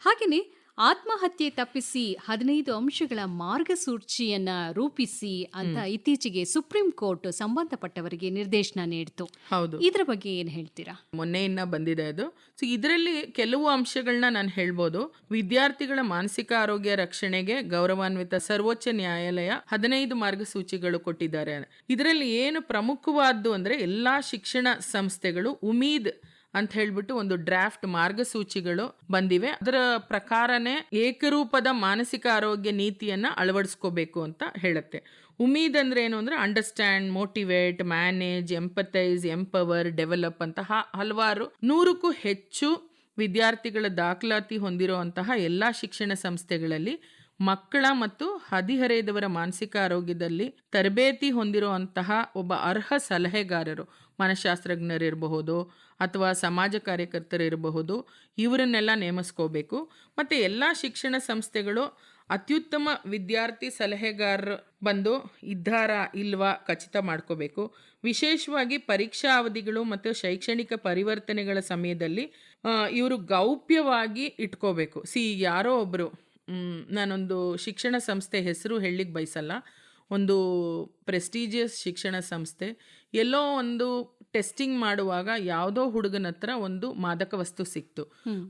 ಹಾಗೆಯೇ ಆತ್ಮಹತ್ಯೆ ತಪ್ಪಿಸಿ ಹದಿನೈದು ಅಂಶಗಳ ಮಾರ್ಗಸೂಚಿಯನ್ನ ರೂಪಿಸಿ ಅಂತ ಇತ್ತೀಚೆಗೆ ಸುಪ್ರೀಂ ಕೋರ್ಟ್ ಸಂಬಂಧಪಟ್ಟವರಿಗೆ ನಿರ್ದೇಶನ ನೀಡಿತು. ಹೌದು. ಇದರ ಬಗ್ಗೆ ಏನ್ ಹೇಳ್ತೀರಾ? ಮೊನ್ನೆಯಿಂದ ಬಂದಿದೆ ಅದು. ಸೊ ಇದರಲ್ಲಿ ಕೆಲವು ಅಂಶಗಳನ್ನ ನಾನು ಹೇಳ್ಬೋದು. ವಿದ್ಯಾರ್ಥಿಗಳ ಮಾನಸಿಕ ಆರೋಗ್ಯ ರಕ್ಷಣೆಗೆ ಗೌರವಾನ್ವಿತ ಸರ್ವೋಚ್ಚ ನ್ಯಾಯಾಲಯ ಹದಿನೈದು ಮಾರ್ಗಸೂಚಿಗಳು ಕೊಟ್ಟಿದ್ದಾರೆ. ಇದರಲ್ಲಿ ಏನು ಪ್ರಮುಖವಾದ್ದು ಅಂದ್ರೆ ಎಲ್ಲಾ ಶಿಕ್ಷಣ ಸಂಸ್ಥೆಗಳು ಉಮೀದ್ ಅಂತ ಹೇಳ್ಬಿಟ್ಟು ಒಂದು ಡ್ರಾಫ್ಟ್ ಮಾರ್ಗಸೂಚಿಗಳು ಬಂದಿವೆ. ಅದರ ಪ್ರಕಾರನೇ ಏಕರೂಪದ ಮಾನಸಿಕ ಆರೋಗ್ಯ ನೀತಿಯನ್ನ ಅಳವಡಿಸ್ಕೋಬೇಕು ಅಂತ ಹೇಳುತ್ತೆ. ಉಮೀದ್ ಅಂದ್ರೆ ಏನು ಅಂದ್ರೆ understand motivate manage empathise empower develop ಅಂತ ಹಲವಾರು ನೂರಕ್ಕೂ ಹೆಚ್ಚು ವಿದ್ಯಾರ್ಥಿಗಳ ದಾಖಲಾತಿ ಹೊಂದಿರುವಂತಹ ಎಲ್ಲ ಶಿಕ್ಷಣ ಸಂಸ್ಥೆಗಳಲ್ಲಿ ಮಕ್ಕಳ ಮತ್ತು ಹದಿಹರೆಯದವರ ಮಾನಸಿಕ ಆರೋಗ್ಯದಲ್ಲಿ ತರಬೇತಿ ಹೊಂದಿರುವಂತಹ ಒಬ್ಬ ಅರ್ಹ ಸಲಹೆಗಾರರು. ಮನಃಶಾಸ್ತ್ರಜ್ಞರಿರಬಹುದು ಅಥವಾ ಸಮಾಜ ಕಾರ್ಯಕರ್ತರಿರಬಹುದು, ಇವರನ್ನೆಲ್ಲ ನೇಮಿಸ್ಕೋಬೇಕು. ಮತ್ತು ಎಲ್ಲ ಶಿಕ್ಷಣ ಸಂಸ್ಥೆಗಳು ಅತ್ಯುತ್ತಮ ವಿದ್ಯಾರ್ಥಿ ಸಲಹೆಗಾರರು ಬಂದು ಇದ್ದಾರಾ ಇಲ್ವಾ ಖಚಿತ ಮಾಡ್ಕೋಬೇಕು. ವಿಶೇಷವಾಗಿ ಪರೀಕ್ಷಾ ಅವಧಿಗಳು ಮತ್ತು ಶೈಕ್ಷಣಿಕ ಪರಿವರ್ತನೆಗಳ ಸಮಯದಲ್ಲಿ ಇವರು ಗೌಪ್ಯವಾಗಿ ಇಟ್ಕೋಬೇಕು. ಸಿ, ಯಾರೋ ಒಬ್ಬರು ನಾನೊಂದು ಶಿಕ್ಷಣ ಸಂಸ್ಥೆ ಹೆಸರು ಹೇಳಲಿಕ್ಕೆ ಬಯಸಲ್ಲ. ಒಂದು ಪ್ರೆಸ್ಟೀಜಿಯಸ್ ಶಿಕ್ಷಣ ಸಂಸ್ಥೆ ಎಲ್ಲೋ ಒಂದು ಟೆಸ್ಟಿಂಗ್ ಮಾಡುವಾಗ ಯಾವುದೋ ಹುಡುಗನ ಹತ್ರ ಒಂದು ಮಾದಕ ವಸ್ತು ಸಿಕ್ತು.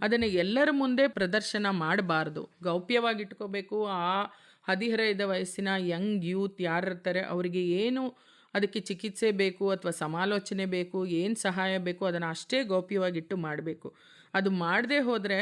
ಅದನ್ನು ಎಲ್ಲರ ಮುಂದೆ ಪ್ರದರ್ಶನ ಮಾಡಬಾರ್ದು. ಗೌಪ್ಯವಾಗಿ ಇಟ್ಕೋಬೇಕು ಆ ಹದಿಹರೆಯದ ವಯಸ್ಸಿನ ಯಂಗ್ ಯೂತ್ ಯಾರಿರ್ತಾರೆ ಅವರಿಗೆ ಏನು ಅದಕ್ಕೆ ಚಿಕಿತ್ಸೆ ಬೇಕು ಅಥವಾ ಸಮಾಲೋಚನೆ ಬೇಕು ಏನು ಸಹಾಯ ಬೇಕು ಅದನ್ನು ಅಷ್ಟೇ ಗೌಪ್ಯವಾಗಿಟ್ಟು ಮಾಡಬೇಕು. ಅದು ಮಾಡದೇ ಹೋದರೆ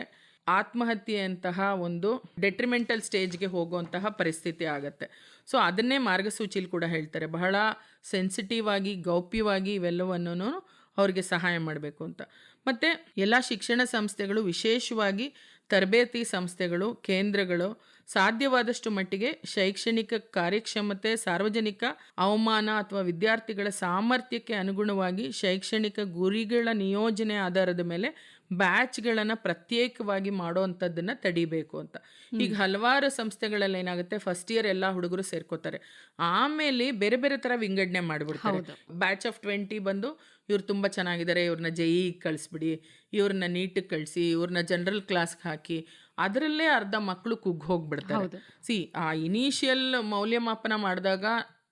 ಆತ್ಮಹತ್ಯೆಯಂತಹ ಒಂದು ಡೆಟ್ರಿಮೆಂಟಲ್ ಸ್ಟೇಜ್ಗೆ ಹೋಗುವಂತಹ ಪರಿಸ್ಥಿತಿ ಆಗುತ್ತೆ. ಸೊ ಅದನ್ನೇ ಮಾರ್ಗಸೂಚಿಲಿ ಕೂಡ ಹೇಳ್ತಾರೆ. ಬಹಳ ಸೆನ್ಸಿಟಿವ್ ಆಗಿ, ಗೌಪ್ಯವಾಗಿ ಇವೆಲ್ಲವನ್ನೂ ಅವ್ರಿಗೆ ಸಹಾಯ ಮಾಡಬೇಕು ಅಂತ. ಮತ್ತು ಎಲ್ಲ ಶಿಕ್ಷಣ ಸಂಸ್ಥೆಗಳು, ವಿಶೇಷವಾಗಿ ತರಬೇತಿ ಸಂಸ್ಥೆಗಳು, ಕೇಂದ್ರಗಳು ಸಾಧ್ಯವಾದಷ್ಟು ಮಟ್ಟಿಗೆ ಶೈಕ್ಷಣಿಕ ಕಾರ್ಯಕ್ಷಮತೆ, ಸಾರ್ವಜನಿಕ ಅವಮಾನ ಅಥವಾ ವಿದ್ಯಾರ್ಥಿಗಳ ಸಾಮರ್ಥ್ಯಕ್ಕೆ ಅನುಗುಣವಾಗಿ ಶೈಕ್ಷಣಿಕ ಗುರಿಗಳ ನಿಯೋಜನೆ ಆಧಾರದ ಮೇಲೆ ಬ್ಯಾಚ್ಗಳನ್ನು ಪ್ರತ್ಯೇಕವಾಗಿ ಮಾಡೋವಂಥದ್ದನ್ನು ತಡಿಬೇಕು ಅಂತ. ಈಗ ಹಲವಾರು ಸಂಸ್ಥೆಗಳಲ್ಲಿ ಏನಾಗುತ್ತೆ ಫಸ್ಟ್ ಇಯರ್ ಎಲ್ಲ ಹುಡುಗರು ಸೇರ್ಕೋತಾರೆ. ಆಮೇಲೆ ಬೇರೆ ಬೇರೆ ಥರ ವಿಂಗಡಣೆ ಮಾಡಿಬಿಡ್ತಾರೆ. ಬ್ಯಾಚ್ ಆಫ್ ಟ್ವೆಂಟಿ ಬಂದು ಇವ್ರು ತುಂಬ ಚೆನ್ನಾಗಿದ್ದಾರೆ ಇವ್ರನ್ನ ಜೈ ಕಳಿಸ್ಬಿಡಿ ಇವ್ರನ್ನ ನೀಟಿಗೆ ಕಳಿಸಿ ಇವ್ರನ್ನ ಜನರಲ್ ಕ್ಲಾಸ್ಗೆ ಹಾಕಿ ಅದರಲ್ಲೇ ಅರ್ಧ ಮಕ್ಕಳು ಕುಗ್ ಹೋಗ್ಬಿಡ್ತಾರೆ. ಸಿ ಆ ಇನಿಷಿಯಲ್ ಮೌಲ್ಯಮಾಪನ ಮಾಡಿದಾಗ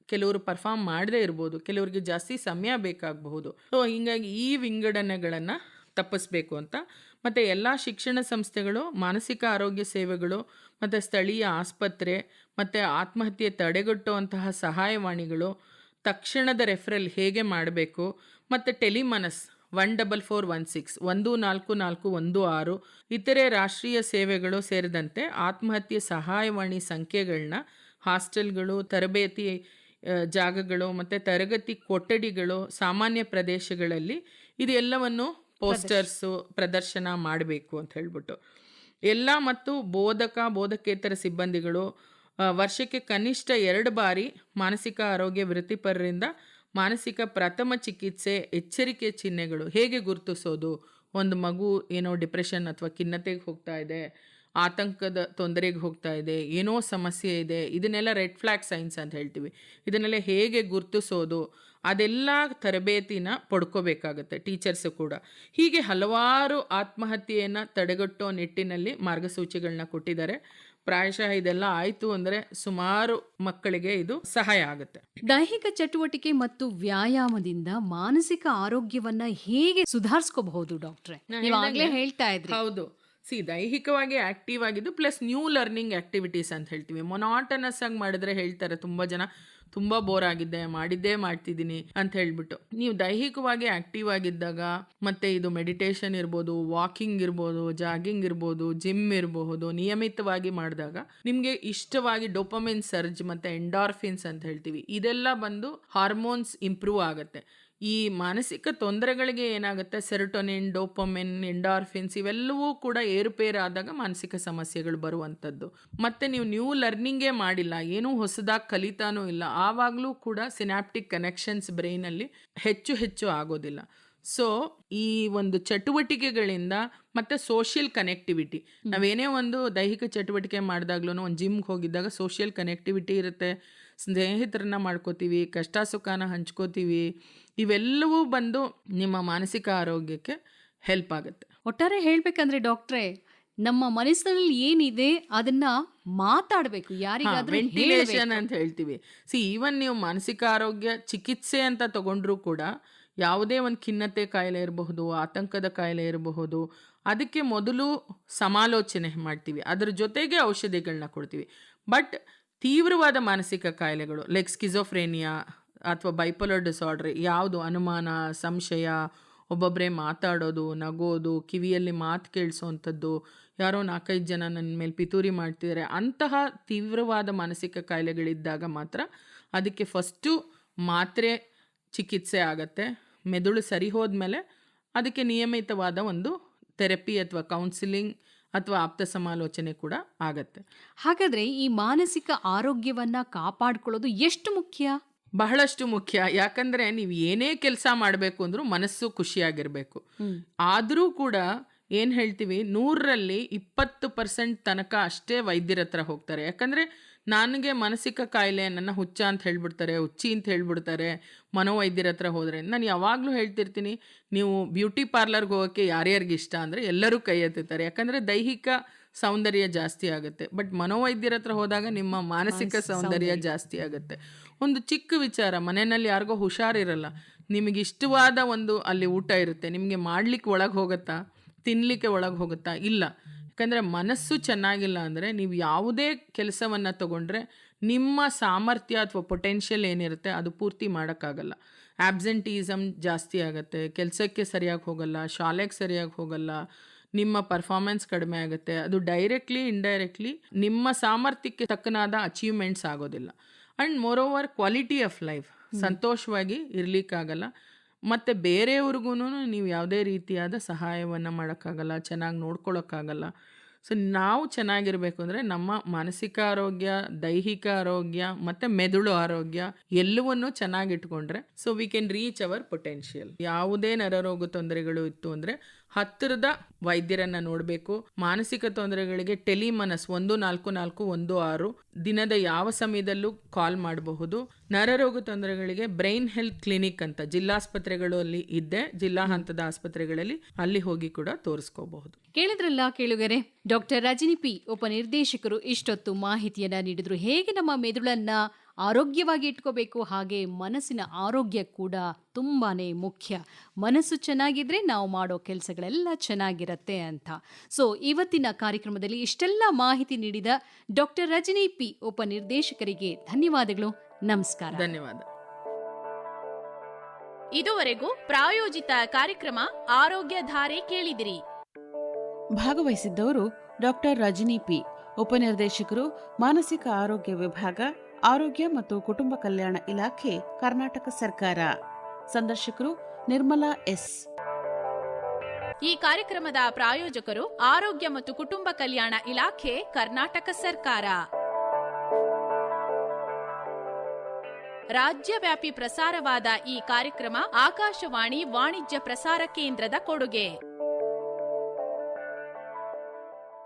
ಕೆಲವರು ಪರ್ಫಾರ್ಮ್ ಮಾಡದೇ ಇರ್ಬೋದು ಕೆಲವರಿಗೆ ಜಾಸ್ತಿ ಸಮಯ ಬೇಕಾಗಬಹುದು. ಸೊ ಹಿಂಗಾಗಿ ಈ ವಿಂಗಡಣೆಗಳನ್ನು ತಪ್ಪಿಸ್ಬೇಕು ಅಂತ. ಮತ್ತು ಎಲ್ಲ ಶಿಕ್ಷಣ ಸಂಸ್ಥೆಗಳು, ಮಾನಸಿಕ ಆರೋಗ್ಯ ಸೇವೆಗಳು, ಮತ್ತು ಸ್ಥಳೀಯ ಆಸ್ಪತ್ರೆ, ಮತ್ತು ಆತ್ಮಹತ್ಯೆ ತಡೆಗಟ್ಟುವಂತಹ ಸಹಾಯವಾಣಿಗಳು, ತಕ್ಷಣದ ರೆಫರಲ್ ಹೇಗೆ ಮಾಡಬೇಕು, ಮತ್ತು Telemanas one double four one six, ಒಂದು ನಾಲ್ಕು ನಾಲ್ಕು ಒಂದು ಆರು, ಇತರೆ ರಾಷ್ಟ್ರೀಯ ಸೇವೆಗಳು ಸೇರಿದಂತೆ ಆತ್ಮಹತ್ಯೆ ಸಹಾಯವಾಣಿ ಸಂಖ್ಯೆಗಳನ್ನ ಹಾಸ್ಟೆಲ್ಗಳು, ತರಬೇತಿ ಜಾಗಗಳು, ಮತ್ತು ತರಗತಿ ಕೊಠಡಿಗಳು, ಸಾಮಾನ್ಯ ಪ್ರದೇಶಗಳಲ್ಲಿ, ಇದೆಲ್ಲವನ್ನು ಪೋಸ್ಟರ್ಸು ಪ್ರದರ್ಶನ. ಮಾಡಬೇಕು ಅಂತ ಹೇಳ್ಬಿಟ್ಟು. ಎಲ್ಲ ಮತ್ತು ಬೋಧಕ ಬೋಧಕೇತರ ಸಿಬ್ಬಂದಿಗಳು ವರ್ಷಕ್ಕೆ ಕನಿಷ್ಠ ಎರಡು ಬಾರಿ ಮಾನಸಿಕ ಆರೋಗ್ಯ ವೃತ್ತಿಪರರಿಂದ ಮಾನಸಿಕ ಪ್ರಥಮ ಚಿಕಿತ್ಸೆ ಎಚ್ಚರಿಕೆ ಚಿಹ್ನೆಗಳು ಹೇಗೆ ಗುರುತಿಸೋದು? ಒಂದು ಮಗು ಏನೋ ಡಿಪ್ರೆಷನ್ ಅಥವಾ ಖಿನ್ನತೆಗೆ ಹೋಗ್ತಾ ಇದೆ ಆತಂಕದ ತೊಂದರೆಗೆ ಹೋಗ್ತಾ ಇದೆ ಏನೋ ಸಮಸ್ಯೆ ಇದೆ ಇದನ್ನೆಲ್ಲ ರೆಡ್ ಫ್ಲ್ಯಾಗ್ ಸೈನ್ಸ್ ಅಂತ ಹೇಳ್ತೀವಿ. ಇದನ್ನೆಲ್ಲ ಹೇಗೆ ಗುರುತಿಸೋದು? ಅದೆಲ್ಲ ತರಬೇತಿನ ಪಡ್ಕೋಬೇಕಾಗತ್ತೆ ಟೀಚರ್ಸು ಕೂಡ. ಹೀಗೆ ಹಲವಾರು ಆತ್ಮಹತ್ಯೆಯನ್ನು ತಡೆಗಟ್ಟೋ ನಿಟ್ಟಿನಲ್ಲಿ ಮಾರ್ಗಸೂಚಿಗಳನ್ನ ಕೊಟ್ಟಿದ್ದಾರೆ. ಪ್ರಾಯಶಃ ಇದೆಲ್ಲ ಆಯಿತು ಅಂದರೆ ಸುಮಾರು ಮಕ್ಕಳಿಗೆ ಇದು ಸಹಾಯ ಆಗುತ್ತೆ. ದೈಹಿಕ ಚಟುವಟಿಕೆ ಮತ್ತು ವ್ಯಾಯಾಮದಿಂದ ಮಾನಸಿಕ ಆರೋಗ್ಯವನ್ನ ಹೇಗೆ ಸುಧಾರಿಸ್ಕೋಬಹುದು ಡಾಕ್ಟ್ರೆ? ಹೇಳ್ತಾ ಇದ್ರಿ. ಹೌದು. ಸಿ ದೈಹಿಕವಾಗಿ ಆಕ್ಟಿವ್ ಆಗಿದ್ದು ಪ್ಲಸ್ ನ್ಯೂ ಲರ್ನಿಂಗ್ ಆಕ್ಟಿವಿಟೀಸ್ ಅಂತ ಹೇಳ್ತೀವಿ. ಮೊನಾಟನಸ್ ಆಗಿ ಮಾಡಿದ್ರೆ ಹೇಳ್ತಾರೆ ತುಂಬ ಜನ. ತುಂಬ ಬೋರ್ ಆಗಿದ್ದೆ, ಮಾಡಿದ್ದೇ ಮಾಡ್ತಿದ್ದೀನಿ ಅಂತ ಹೇಳ್ಬಿಟ್ಟು. ನೀವು ದೈಹಿಕವಾಗಿ ಆಕ್ಟಿವ್ ಆಗಿದ್ದಾಗ ಮತ್ತೆ ಇದು ಮೆಡಿಟೇಷನ್ ಇರ್ಬೋದು ವಾಕಿಂಗ್ ಇರ್ಬೋದು ಜಾಗಿಂಗ್ ಇರ್ಬೋದು ಜಿಮ್ ಇರಬಹುದು ನಿಯಮಿತವಾಗಿ ಮಾಡಿದಾಗ ನಿಮಗೆ ಇಷ್ಟವಾಗಿ ಡೋಪಮಿನ್ ಸರ್ಜ್ ಮತ್ತೆ ಎಂಡಾರ್ಫಿನ್ಸ್ ಅಂತ ಹೇಳ್ತೀವಿ. ಇದೆಲ್ಲ ಬಂದು ಹಾರ್ಮೋನ್ಸ್ ಇಂಪ್ರೂವ್ ಆಗುತ್ತೆ. ಈ ಮಾನಸಿಕ ತೊಂದರೆಗಳಿಗೆ ಏನಾಗುತ್ತೆ? ಸೆರೋಟೊನಿನ್, ಡೋಪಮಿನ್, ಎಂಡಾರ್ಫಿನ್ಸ್ ಇವೆಲ್ಲವೂ ಕೂಡ ಏರುಪೇರಾದಾಗ ಮಾನಸಿಕ ಸಮಸ್ಯೆಗಳು ಬರುವಂಥದ್ದು. ಮತ್ತು ನೀವು ನ್ಯೂ ಲರ್ನಿಂಗೇ ಮಾಡಿಲ್ಲ, ಏನೂ ಹೊಸದಾಗಿ ಕಲಿತಾನೂ ಇಲ್ಲ, ಆವಾಗಲೂ ಕೂಡ ಸಿನಾಪ್ಟಿಕ್ ಕನೆಕ್ಷನ್ಸ್ ಬ್ರೈನಲ್ಲಿ ಹೆಚ್ಚು ಹೆಚ್ಚು ಆಗೋದಿಲ್ಲ. ಸೊ ಈ ಒಂದು ಚಟುವಟಿಕೆಗಳಿಂದ ಮತ್ತೆ ಸೋಷಿಯಲ್ ಕನೆಕ್ಟಿವಿಟಿ ನಾವೇನೇ ಒಂದು ದೈಹಿಕ ಚಟುವಟಿಕೆ ಮಾಡಿದಾಗ್ಲೂ ಒಂದು ಜಿಮ್ಗೆ ಹೋಗಿದ್ದಾಗ ಸೋಷಿಯಲ್ ಕನೆಕ್ಟಿವಿಟಿ ಇರುತ್ತೆ. ಸ್ನೇಹಿತರನ್ನ ಮಾಡ್ಕೋತೀವಿ ಕಷ್ಟ ಸುಖನ ಹಂಚ್ಕೋತೀವಿ ಇವೆಲ್ಲವೂ ಬಂದು ನಿಮ್ಮ ಮಾನಸಿಕ ಆರೋಗ್ಯಕ್ಕೆ ಹೆಲ್ಪ್ ಆಗುತ್ತೆ. ಒಟ್ಟಾರೆ ಹೇಳ್ಬೇಕಂದ್ರೆ ಡಾಕ್ಟ್ರೆ ನಮ್ಮ ಮನಸ್ಸಿನಲ್ಲಿ ಏನಿದೆ ಅದನ್ನ ಮಾತಾಡಬೇಕು ಯಾರಿಗಾದ್ರೂ ವೆಂಟಿಲೇಷನ್ ಅಂತ ಹೇಳ್ತೀವಿ. ಸಿ ಈವನ್ ನೀವು ಮಾನಸಿಕ ಆರೋಗ್ಯ ಚಿಕಿತ್ಸೆ ಅಂತ ತಗೊಂಡ್ರು ಕೂಡ ಯಾವುದೇ ಒಂದು ಖಿನ್ನತೆ ಕಾಯಿಲೆ ಇರಬಹುದು, ಆತಂಕದ ಕಾಯಿಲೆ ಇರಬಹುದು, ಅದಕ್ಕೆ ಮೊದಲು ಸಮಾಲೋಚನೆ ಮಾಡ್ತೀವಿ. ಅದರ ಜೊತೆಗೆ ಔಷಧಿಗಳನ್ನ ಕೊಡ್ತೀವಿ. ಬಟ್ ತೀವ್ರವಾದ ಮಾನಸಿಕ ಕಾಯಿಲೆಗಳು ಲೈಕ್ ಸ್ಕಿಜೋಫ್ರೇನಿಯಾ ಅಥವಾ ಬೈಪೋಲರ್ ಡಿಸಾರ್ಡ್ರ್ ಯಾವುದು ಅನುಮಾನ, ಸಂಶಯ ಒಬ್ಬೊಬ್ಬರೇ ಮಾತಾಡೋದು, ನಗೋದು, ಕಿವಿಯಲ್ಲಿ ಮಾತು ಕೇಳಿಸೋವಂಥದ್ದು ಯಾರೋ ನಾಲ್ಕೈದು ಜನ ನನ್ನ ಮೇಲೆ ಪಿತೂರಿ ಮಾಡ್ತಿದ್ದಾರೆ ಅಂತಹ ತೀವ್ರವಾದ ಮಾನಸಿಕ ಕಾಯಿಲೆಗಳಿದ್ದಾಗ ಮಾತ್ರ ಅದಕ್ಕೆ ಫಸ್ಟು ಮಾತ್ರೆ ಚಿಕಿತ್ಸೆ ಆಗತ್ತೆ. ಮೆದುಳು ಸರಿ ಹೋದ್ಮೇಲೆ ಅದಕ್ಕೆ ನಿಯಮಿತವಾದ ಒಂದು ಥೆರಪಿ ಅಥವಾ ಕೌನ್ಸಿಲಿಂಗ್ ಅಥವಾ ಆಪ್ತ ಸಮಾಲೋಚನೆ ಕೂಡ ಆಗತ್ತೆ. ಹಾಗಾದರೆ ಈ ಮಾನಸಿಕ ಆರೋಗ್ಯವನ್ನು ಕಾಪಾಡ್ಕೊಳ್ಳೋದು ಎಷ್ಟು ಮುಖ್ಯ? ಬಹಳಷ್ಟು ಮುಖ್ಯ. ಯಾಕಂದರೆ ನೀವು ಏನೇ ಕೆಲಸ ಮಾಡಬೇಕು ಅಂದರೂ ಮನಸ್ಸು ಖುಷಿಯಾಗಿರಬೇಕು. ಆದರೂ ಕೂಡ ಏನು ಹೇಳ್ತೀವಿ ನೂರರಲ್ಲಿ ಇಪ್ಪತ್ತು ಪರ್ಸೆಂಟ್ ತನಕ ಅಷ್ಟೇ ವೈದ್ಯರ ಹತ್ರ ಹೋಗ್ತಾರೆ. ಯಾಕಂದರೆ ನನಗೆ ಮಾನಸಿಕ ಕಾಯಿಲೆ ನನ್ನ ಹುಚ್ಚ ಅಂತ ಹೇಳ್ಬಿಡ್ತಾರೆ ಹುಚ್ಚಿ ಅಂತ ಹೇಳ್ಬಿಡ್ತಾರೆ ಮನೋವೈದ್ಯರ ಹತ್ರ ಹೋದರೆ. ನಾನು ಯಾವಾಗಲೂ ಹೇಳ್ತಿರ್ತೀನಿ ನೀವು ಬ್ಯೂಟಿ ಪಾರ್ಲರ್ಗೆ ಹೋಗೋಕ್ಕೆ ಯಾರ್ಯಾರಿಗೆ ಇಷ್ಟ ಅಂದರೆ ಎಲ್ಲರೂ ಕೈ ಎತ್ತಿರ್ತಾರೆ. ಯಾಕಂದರೆ ದೈಹಿಕ ಸೌಂದರ್ಯ ಜಾಸ್ತಿ ಆಗುತ್ತೆ. ಬಟ್ ಮನೋವೈದ್ಯರ ಹತ್ರ ಹೋದಾಗ ನಿಮ್ಮ ಮಾನಸಿಕ ಸೌಂದರ್ಯ ಜಾಸ್ತಿ ಆಗುತ್ತೆ. ಒಂದು ಚಿಕ್ಕ ವಿಚಾರ ಮನೆಯಲ್ಲಿ ಯಾರಿಗೋ ಹುಷಾರಿರಲ್ಲ. ನಿಮಗೆ ಇಷ್ಟವಾದ ಒಂದು ಅಲ್ಲಿ ಊಟ ಇರುತ್ತೆ. ನಿಮಗೆ ಮಾಡ್ಲಿಕ್ಕೆ ಒಳಗೆ ಹೋಗುತ್ತಾ ತಿನ್ನಲಿಕ್ಕೆ ಒಳಗೆ ಹೋಗುತ್ತಾ? ಇಲ್ಲ. ಯಾಕಂದರೆ ಮನಸ್ಸು ಚೆನ್ನಾಗಿಲ್ಲ ಅಂದರೆ ನೀವು ಯಾವುದೇ ಕೆಲಸವನ್ನು ತಗೊಂಡ್ರೆ ನಿಮ್ಮ ಸಾಮರ್ಥ್ಯ ಅಥವಾ ಪೊಟೆನ್ಷಿಯಲ್ ಏನಿರುತ್ತೆ ಅದು ಪೂರ್ತಿ ಮಾಡೋಕ್ಕಾಗಲ್ಲ. ಆಬ್ಸೆಂಟೀಸಮ್ ಜಾಸ್ತಿ ಆಗುತ್ತೆ ಕೆಲಸಕ್ಕೆ ಸರಿಯಾಗಿ ಹೋಗಲ್ಲ ಶಾಲೆಗೆ ಸರಿಯಾಗಿ ಹೋಗಲ್ಲ ನಿಮ್ಮ ಪರ್ಫಾರ್ಮೆನ್ಸ್ ಕಡಿಮೆ ಆಗುತ್ತೆ ಅದು ಡೈರೆಕ್ಟ್ಲಿ ಇಂಡೈರೆಕ್ಟ್ಲಿ ನಿಮ್ಮ ಸಾಮರ್ಥ್ಯಕ್ಕೆ ತಕ್ಕನಾದ ಅಚೀವ್ಮೆಂಟ್ಸ್ ಆಗೋದಿಲ್ಲ. And moreover quality of life ಸಂತೋಷವಾಗಿ ಇರಲಿಕ್ಕಾಗಲ್ಲ. ಮತ್ತು ಬೇರೆಯವ್ರಿಗೂ ನೀವು ಯಾವುದೇ ರೀತಿಯಾದ ಸಹಾಯವನ್ನು ಮಾಡೋಕ್ಕಾಗಲ್ಲ, ಚೆನ್ನಾಗಿ ನೋಡ್ಕೊಳ್ಳೋಕ್ಕಾಗಲ್ಲ ಸೊ, ನಾವು ಚೆನ್ನಾಗಿರಬೇಕು ಅಂದರೆ ನಮ್ಮ ಮಾನಸಿಕ ಆರೋಗ್ಯ, ದೈಹಿಕ ಆರೋಗ್ಯ ಮತ್ತು ಮೆದುಳು ಆರೋಗ್ಯ ಎಲ್ಲವನ್ನೂ ಚೆನ್ನಾಗಿಟ್ಕೊಂಡ್ರೆ, so we can reach our potential ಯಾವುದೇ ನರರೋಗ ತೊಂದರೆಗಳು ಇತ್ತು ಅಂದರೆ ಹತ್ತಿರದ ವೈದ್ಯರನ್ನ ನೋಡಬೇಕು. ಮಾನಸಿಕ ತೊಂದರೆಗಳಿಗೆ ಟೆಲಿಮನಸ್ ಒಂದು ನಾಲ್ಕು ನಾಲ್ಕು ಒಂದು ಆರು ದಿನದ ಯಾವ ಸಮಯದಲ್ಲೂ ಕಾಲ್ ಮಾಡಬಹುದು. ನರರೋಗ ತೊಂದರೆಗಳಿಗೆ ಬ್ರೈನ್ ಹೆಲ್ತ್ ಕ್ಲಿನಿಕ್ ಅಂತ ಜಿಲ್ಲಾಸ್ಪತ್ರೆಗಳಲ್ಲಿ ಇದ್ದೆ ಜಿಲ್ಲಾ ಹಂತದ ಆಸ್ಪತ್ರೆಗಳಲ್ಲಿ ಅಲ್ಲಿ ಹೋಗಿ ಕೂಡ ತೋರಿಸ್ಕೋಬಹುದು. ಕೇಳಿದ್ರಲ್ಲ ಕೇಳುಗರೆ, ಡಾಕ್ಟರ್ ರಜನಿ ಪಿ ಉಪನಿರ್ದೇಶಕರು ಇಷ್ಟೊತ್ತು ಮಾಹಿತಿಯನ್ನ ನೀಡಿದ್ರು. ಹೇಗೆ ನಮ್ಮ ಮೆದುಳನ್ನ ಆರೋಗ್ಯವಾಗಿ ಇಟ್ಕೋಬೇಕು ಹಾಗೆ ಮನಸ್ಸಿನ ಆರೋಗ್ಯ ಕೂಡ ತುಂಬಾನೇ ಮುಖ್ಯ. ಮನಸ್ಸು ಚೆನ್ನಾಗಿದ್ರೆ ನಾವು ಮಾಡೋ ಕೆಲಸಗಳೆಲ್ಲ ಚೆನ್ನಾಗಿರತ್ತೆ ಅಂತ. ಸೊ ಇವತ್ತಿನ ಕಾರ್ಯಕ್ರಮದಲ್ಲಿ ಇಷ್ಟೆಲ್ಲ ಮಾಹಿತಿ ನೀಡಿದ ಡಾಕ್ಟರ್ ರಜನಿ ಪಿ ಉಪನಿರ್ದೇಶಕರಿಗೆ ಧನ್ಯವಾದಗಳು. ನಮಸ್ಕಾರ. ಧನ್ಯವಾದ. ಇದುವರೆಗೂ ಪ್ರಾಯೋಜಿತ ಕಾರ್ಯಕ್ರಮ ಆರೋಗ್ಯ ಧಾರೆ ಕೇಳಿದಿರಿ. ಭಾಗವಹಿಸಿದ್ದವರು ಡಾಕ್ಟರ್ ರಜನಿ ಪಿ ಉಪನಿರ್ದೇಶಕರು ಮಾನಸಿಕ ಆರೋಗ್ಯ ವಿಭಾಗ ಆರೋಗ್ಯ ಮತ್ತು ಕುಟುಂಬ ಕಲ್ಯಾಣ ಇಲಾಖೆ, ಕರ್ನಾಟಕ ಸರ್ಕಾರ. ಸಂದರ್ಶಕರು ನಿರ್ಮಲಾ ಎಸ್. ಈ ಕಾರ್ಯಕ್ರಮದ ಪ್ರಾಯೋಜಕರು ಆರೋಗ್ಯ ಮತ್ತು ಕುಟುಂಬ ಕಲ್ಯಾಣ ಇಲಾಖೆ, ಕರ್ನಾಟಕ ಸರ್ಕಾರ. ರಾಜ್ಯವ್ಯಾಪಿ ಪ್ರಸಾರವಾದ ಈ ಕಾರ್ಯಕ್ರಮ ಆಕಾಶವಾಣಿ ವಾಣಿಜ್ಯ ಪ್ರಸಾರ ಕೇಂದ್ರದ ಕೊಡುಗೆ.